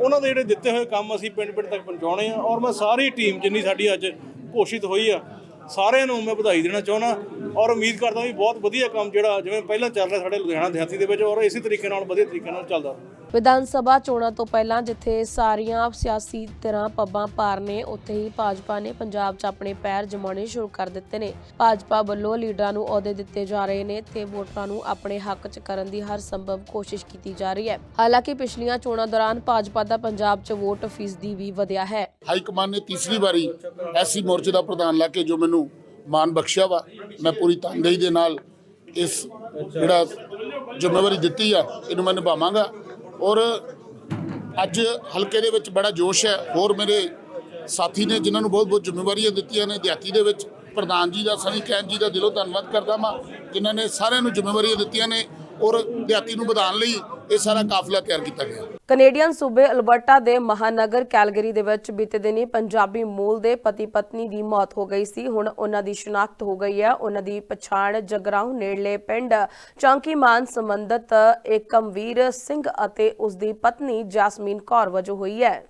ਉਹਨਾਂ ਦੇ ਜਿਹੜੇ ਦਿੱਤੇ ਹੋਏ ਕੰਮ ਅਸੀਂ ਪਿੰਡ ਪਿੰਡ ਤੱਕ ਪਹੁੰਚਾਉਣੇ ਆ ਔਰ ਮੈਂ ਸਾਰੀ ਟੀਮ ਜਿੰਨੀ ਸਾਡੀ ਅੱਜ ਘੋਸ਼ਿਤ ਹੋਈ ਆ ਸਾਰਿਆਂ ਨੂੰ ਮੈਂ ਵਧਾਈ ਦੇਣਾ ਚਾਹੁੰਦਾ ਔਰ ਉਮੀਦ ਕਰਦਾ ਵੀ ਬਹੁਤ ਵਧੀਆ ਕੰਮ ਜਿਹੜਾ ਜਿਵੇਂ ਪਹਿਲਾਂ ਚੱਲ ਰਿਹਾ ਸਾਡੇ ਲੁਧਿਆਣਾ ਦਿਹਾਤੀ ਦੇ ਵਿੱਚ ਔਰ ਇਸੇ ਤਰੀਕੇ ਨਾਲ ਵਧੀਆ ਤਰੀਕੇ ਨਾਲ ਚੱਲਦਾ। ਰਹੇ ਵਿਧਾਨ ਸਭਾ ਚੋਣਾਂ ਤੋਂ ਪਹਿਲਾਂ ਜਿੱਥੇ ਸਾਰੀਆਂ ਸਿਆਸੀ ਧਿਰਾਂ ਪੱਬਾਂ ਭਾਰ ਨੇ ਉੱਥੇ ਹੀ ਭਾਜਪਾ ਨੇ ਪੰਜਾਬ 'ਚ ਆਪਣੇ ਪੈਰ ਜਮਾਉਣੇ ਸ਼ੁਰੂ ਕਰ ਦਿੱਤੇ ਨੇ। ਭਾਜਪਾ ਵੱਲੋਂ ਲੀਡਰਾਂ ਨੂੰ ਅਹੁਦੇ ਦਿੱਤੇ ਜਾ ਰਹੇ ਨੇ ਤੇ ਵੋਟਰਾਂ ਨੂੰ ਆਪਣੇ ਹੱਕ 'ਚ ਕਰਨ ਦੀ ਹਰ ਸੰਭਵ ਕੋਸ਼ਿਸ਼ ਕੀਤੀ ਜਾ ਰਹੀ ਹੈ। ਹਾਲਾਂਕਿ ਪਿਛਲੀਆਂ ਚੋਣਾਂ ਦੌਰਾਨ ਭਾਜਪਾ ਦਾ ਪੰਜਾਬ 'ਚ ਵੋਟ ਫੀਸਦੀ ਵੀ ਵਧਿਆ ਹੈ। ਹਾਈ ਕਮਾਨ ਨੇ ਤੀਸਰੀ ਵਾਰੀ ਐਸਸੀ ਮੋਰਚੇ ਦਾ ਪ੍ਰਧਾਨ ਲਾ ਕੇ ਜੋ ਮੈਨੂੰ ਮਾਨ ਬਖਸ਼ਿਆ ਵਾ। ਮੈਂ ਪੂਰੀ ਤਨਦੇਹੀ ਦੇ ਨਾਲ ਇਸ ਜਿਹੜਾ ਜ਼ਿੰਮੇਵਾਰੀ ਦਿੱਤੀ ਆ, ਇਹਨੂੰ ਮੈਂ ਨਿਭਾਵਾਂਗਾ। ਔਰ ਅੱਜ ਹਲਕੇ ਦੇ ਵਿੱਚ ਬੜਾ ਜੋਸ਼ ਹੈ। ਹੋਰ ਮੇਰੇ ਸਾਥੀ ਨੇ ਜਿਨ੍ਹਾਂ ਨੂੰ ਬਹੁਤ ਬਹੁਤ ਜ਼ਿੰਮੇਵਾਰੀਆਂ ਦਿੱਤੀਆਂ ਨੇ ਦਿਹਾਤੀ ਦੇ ਵਿੱਚ, ਪ੍ਰਧਾਨ ਜੀ ਦਾ, ਸਨੀ ਕੈਨ ਜੀ ਦਾ ਦਿਲੋਂ ਧੰਨਵਾਦ ਕਰਦਾ ਮੈਂ ਜਿਨ੍ਹਾਂ ਨੇ ਸਾਰਿਆਂ ਨੂੰ ਜ਼ਿੰਮੇਵਾਰੀਆਂ ਦਿੱਤੀਆਂ ਨੇ ਔਰ ਦਿਹਾਤੀ ਨੂੰ ਵਧਾਉਣ ਲਈ ਇਹ ਸਾਰਾ ਕਾਫਲਾ ਤਿਆਰ ਕੀਤਾ ਗਿਆ। ਕੈਨੇਡੀਅਨ ਸੂਬੇ ਅਲਬਰਟਾ ਦੇ ਮਹਾਨਗਰ ਕੈਲਗਰੀ ਦੇ ਵਿੱਚ ਬੀਤੇ ਦਿਨੀ ਪੰਜਾਬੀ ਮੂਲ ਦੇ ਪਤੀ ਪਤਨੀ ਦੀ ਮੌਤ ਹੋ ਗਈ ਸੀ। ਹੁਣ ਉਹਨਾਂ ਦੀ ਸ਼ਨਾਖਤ ਹੋ ਗਈ ਹੈ। ਉਹਨਾਂ ਦੀ ਪਛਾਣ ਜਗਰਾਉਂ ਨੇੜਲੇ ਪਿੰਡ ਚੌਂਕੀਮਾਨ ਸੰਬੰਧਤ ਏਕਮਵੀਰ ਸਿੰਘ ਅਤੇ ਉਸ ਦੀ ਪਤਨੀ ਜੈਸਮੀਨ ਕੌਰ ਵਜੋਂ ਹੋਈ ਹੈ।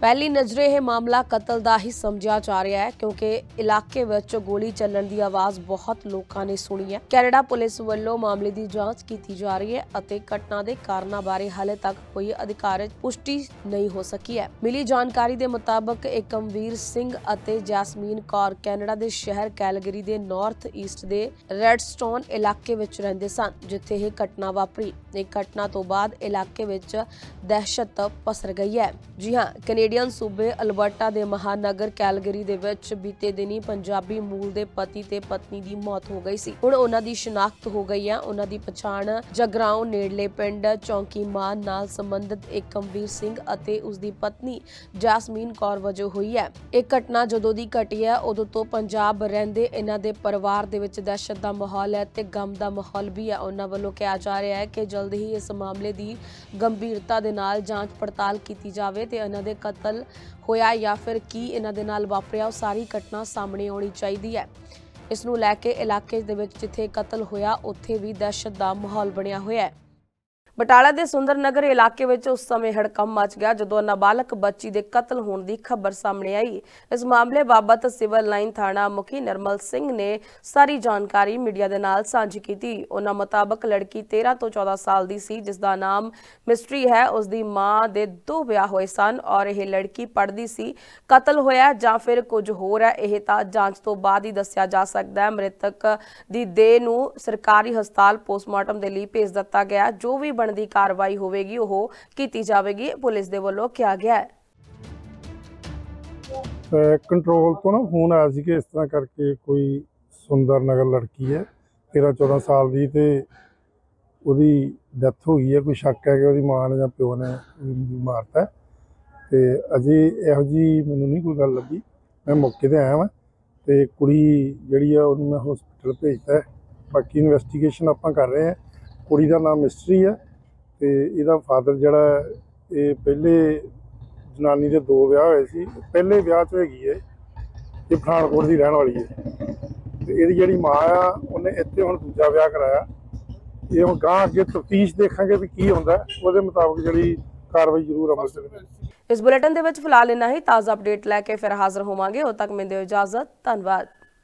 ਪਹਿਲੀ ਨਜ਼ਰੇ ਇਹ ਮਾਮਲਾ ਕਤਲ ਦਾ ਹੀ ਸਮਝਿਆ ਜਾ ਰਿਹਾ ਹੈ, ਕਿਉਂਕਿ ਇਲਾਕੇ ਵਿੱਚ ਗੋਲੀ ਚੱਲਣ ਦੀ ਆਵਾਜ਼ ਬਹੁਤ ਲੋਕਾਂ ਨੇ ਸੁਣੀ ਹੈ। ਕੈਨੇਡਾ ਪੁਲਿਸ ਵੱਲੋਂ ਮਾਮਲੇ ਦੀ ਜਾਂਚ ਕੀਤੀ ਜਾ ਰਹੀ ਹੈ ਅਤੇ ਘਟਨਾ ਦੇ ਕਾਰਨਾਂ ਬਾਰੇ ਹਾਲੇ ਤੱਕ ਕੋਈ ਅਧਿਕਾਰਤ ਪੁਸ਼ਟੀ ਨਹੀਂ ਹੋ ਸਕੀ ਹੈ। ਮਿਲੀ ਜਾਣਕਾਰੀ ਦੇ ਮੁਤਾਬਕ ਏਕਮਵੀਰ ਸਿੰਘ ਅਤੇ ਜੈਸਮੀਨ ਕੌਰ ਕੈਨੇਡਾ ਦੇ ਸ਼ਹਿਰ ਕੈਲਗਰੀ ਦੇ ਨਾਰਥ ਈਸਟ ਦੇ ਰੈਡਸਟੋਨ ਇਲਾਕੇ ਵਿੱਚ ਰਹਿੰਦੇ ਸਨ, ਜਿੱਥੇ ਇਹ ਘਟਨਾ ਵਾਪਰੀ। ਇਹ ਘਟਨਾ ਤੋਂ ਬਾਅਦ ਇਲਾਕੇ ਵਿੱਚ ਦਹਿਸ਼ਤ ਪਸਰ ਗਈ ਹੈ। ਜੀ ਹਾਂ ਕੈਨੇਡੀਅਨ ਸੂਬੇ ਅਲਬਰਟਾ ਦੇ ਮਹਾਨਗਰ ਕੈਲਗਰੀ ਦੇ ਵਿੱਚ ਬੀਤੇ ਦਿਨੀ ਪੰਜਾਬੀ ਮੂਲ ਦੇ ਪਤੀ ਤੇ ਪਤਨੀ ਦੀ ਮੌਤ ਹੋ ਗਈ ਸੀ। ਹੁਣ ਉਹਨਾਂ ਦੀ ਸ਼ਨਾਖਤ ਹੋ ਗਈ ਹੈ ਉਹਨਾਂ ਦੀ ਪਛਾਣ ਜਗਰਾਉਂ ਨੇੜਲੇ ਪਿੰਡ ਚੌਂਕੀਮਾਨ ਨਾਲ ਸੰਬੰਧਿਤ ਏਕਮਵੀਰ ਸਿੰਘ ਅਤੇ ਉਸ ਦੀ ਪਤਨੀ ਜੈਸਮੀਨ ਕੌਰ ਵਜੋਂ ਹੋਈ ਹੈ। ਇਹ ਘਟਨਾ ਜਦੋਂ ਦੀ ਘਟੀ ਹੈ, ਉਦੋਂ ਤੋਂ ਪੰਜਾਬ ਰਹਿੰਦੇ ਇਹਨਾਂ ਦੇ ਪਰਿਵਾਰ ਦੇ ਵਿੱਚ ਦਹਿਸ਼ਤ ਦਾ ਮਾਹੌਲ ਹੈ ਤੇ ਗਮ ਦਾ ਮਾਹੌਲ ਵੀ ਹੈ। ਉਹਨਾਂ ਵੱਲੋਂ ਕਿਹਾ ਜਾ ਰਿਹਾ ਹੈ ਕਿ ਜਲਦ ਹੀ ਇਸ ਮਾਮਲੇ ਦੀ ਗੰਭੀਰਤਾ ਦੇ ਨਾਲ ਜਾਂਚ ਪੜਤਾਲ ਕੀਤੀ ਜਾਵੇ ਤੇ ਇਹਨਾਂ ਦੇ ਕਤਲ ਹੋਇਆ ਜਾਂ ਫਿਰ ਕੀ ਇਹਨਾਂ ਦੇ ਨਾਲ ਵਾਪਰਿਆ, ਉਹ ਸਾਰੀ ਘਟਨਾ ਸਾਹਮਣੇ ਆਉਣੀ ਚਾਹੀਦੀ ਹੈ। ਇਸ ਨੂੰ ਲੈ ਕੇ ਇਲਾਕੇ ਦੇ ਵਿੱਚ ਜਿੱਥੇ ਕਤਲ ਹੋਇਆ, ਉੱਥੇ ਵੀ ਦਹਿਸ਼ਤ ਦਾ ਮਾਹੌਲ ਬਣਿਆ ਹੋਇਆ ਹੈ। ਬਟਾਲਾ ਦੇ ਸੁੰਦਰ ਨਗਰ ਇਲਾਕੇ ਵਿੱਚ ਉਸ ਸਮੇਂ ਹੜਕੰਪ ਮਚ ਗਿਆ ਜਦੋਂ ਨਾਬਾਲਗ ਬੱਚੀ ਦੇ ਕਤਲ ਹੋਣ ਦੀ ਖਬਰ ਸਾਹਮਣੇ ਆਈ। ਇਸ ਮਾਮਲੇ ਬਾਬਤ ਸਿਵਲ ਲਾਈਨ ਥਾਣਾ ਮੁਖੀ ਨਰਮਲ ਸਿੰਘ ਨੇ ਸਾਰੀ ਜਾਣਕਾਰੀ ਮੀਡੀਆ ਦੇ ਨਾਲ ਸਾਂਝੀ ਕੀਤੀ। ਉਹਨਾਂ ਮੁਤਾਬਕ ਲੜਕੀ 13 ਤੋਂ 14 ਸਾਲ ਦੀ ਸੀ ਜਿਸ ਦਾ ਨਾਮ ਮਿਸਟਰੀ ਹੈ। ਉਸ ਦੀ ਮਾਂ ਦੇ ਦੋ ਵਿਆਹ ਹੋਏ ਸਨ ਔਰ ਇਹ ਲੜਕੀ ਪੜ੍ਹਦੀ ਸੀ, ਕਤਲ ਹੋਇਆ ਜਾਂ ਫਿਰ ਕੁਝ ਹੋਰ ਹੈ, ਇਹ ਤਾਂ ਜਾਂਚ ਤੋਂ ਬਾਅਦ ਹੀ ਦੱਸਿਆ ਜਾ ਸਕਦਾ ਹੈ। ਮ੍ਰਿਤਕ ਦੀ ਦੇਹ ਨੂੰ ਸਰਕਾਰੀ ਹਸਪਤਾਲ ਪੋਸਟਮਾਰਟਮ ਦੇ ਲਈ ਭੇਜ ਦਿੱਤਾ ਗਿਆ। ਜੋ ਵੀ ਬਣਦੀ ਕਾਰਵਾਈ ਹੋਵੇਗੀ, ਉਹ ਕੀਤੀ ਜਾਵੇਗੀ, ਪੁਲਿਸ ਦੇ ਵੱਲੋਂ ਕਿਹਾ ਗਿਆ ਹੈ। ਕੰਟਰੋਲ ਤੋਂ ਨਾ ਫੋਨ ਆਇਆ ਸੀ ਕਿ ਇਸ ਤਰ੍ਹਾਂ ਕਰਕੇ ਕੋਈ ਸੁੰਦਰ ਨਗਰ ਲੜਕੀ ਹੈ 13 14 ਸਾਲ ਦੀ ਤੇ ਉਹਦੀ ਡੈਥ ਹੋ ਗਈ ਹੈ, ਕੋਈ ਸ਼ੱਕ ਹੈ ਕਿ ਉਹਦੀ ਮਾਂ ਨੇ ਜਾਂ ਪਿਓ ਨੇ ਮਾਰਤਾ ਤੇ ਅਜੇ ਇਹੋ ਜੀ ਮੈਨੂੰ ਨਹੀਂ ਕੋਈ ਗੱਲ ਲੱਗੀ। ਮੈਂ ਮੌਕੇ ਤੇ ਆਇਆ ਵਾਂ ਤੇ ਕੁੜੀ ਜਿਹੜੀ ਆ ਉਹਨੂੰ ਮੈਂ ਹਸਪੀਟਲ ਭੇਜਤਾ ਬਾਕੀ ਇਨਵੈਸਟੀਗੇਸ਼ਨ ਆਪਾਂ ਕਰ ਰਹੇ ਹਾਂ। ਕੁੜੀ ਦਾ ਨਾਮ ਮਿਸਟਰੀ ਹੈ। ਤੇ ਇਹਦਾ ਫਾਦਰ ਜਿਹੜਾ ਇਹ ਪਹਿਲੇ ਜਨਾਨੀ ਦੇ ਦੋ ਵਿਆਹ ਹੋਏ ਸੀ। ਪਹਿਲੇ ਵਿਆਹ 'ਚ ਹੈਗੀ ਹੈ, ਇਹ ਪਠਾਨਕੋਟ ਦੀ ਰਹਿਣ ਵਾਲੀ ਹੈ। ਤੇ ਇਹਦੀ ਜਿਹੜੀ ਮਾਂ ਆ, ਉਹਨੇ ਇੱਥੇ ਹੁਣ ਦੂਜਾ ਵਿਆਹ ਕਰਾਇਆ। ਇਹ ਹੁਣ ਗਾਂ ਅੱਗੇ ਤਫਤੀਸ਼ ਦੇਖਾਂਗੇ ਵੀ ਕੀ ਹੁੰਦਾ, ਉਹਦੇ ਮੁਤਾਬਕ ਜਿਹੜੀ ਕਾਰਵਾਈ ਜ਼ਰੂਰ ਅਮਲ ਚ ਇਸ ਬੁਲੇਟਿਨ ਦੇ ਵਿੱਚ ਫਿਲਹਾਲ ਇੰਨਾ ਹੀ, ਤਾਜ਼ਾ ਅਪਡੇਟ ਲੈ ਕੇ ਫਿਰ ਹਾਜ਼ਰ ਹੋਵਾਂਗੇ। ਉਦੋਂ ਤੱਕ ਮੈਨੂੰ ਦਿਓ ਇਜਾਜ਼ਤ, ਧੰਨਵਾਦ।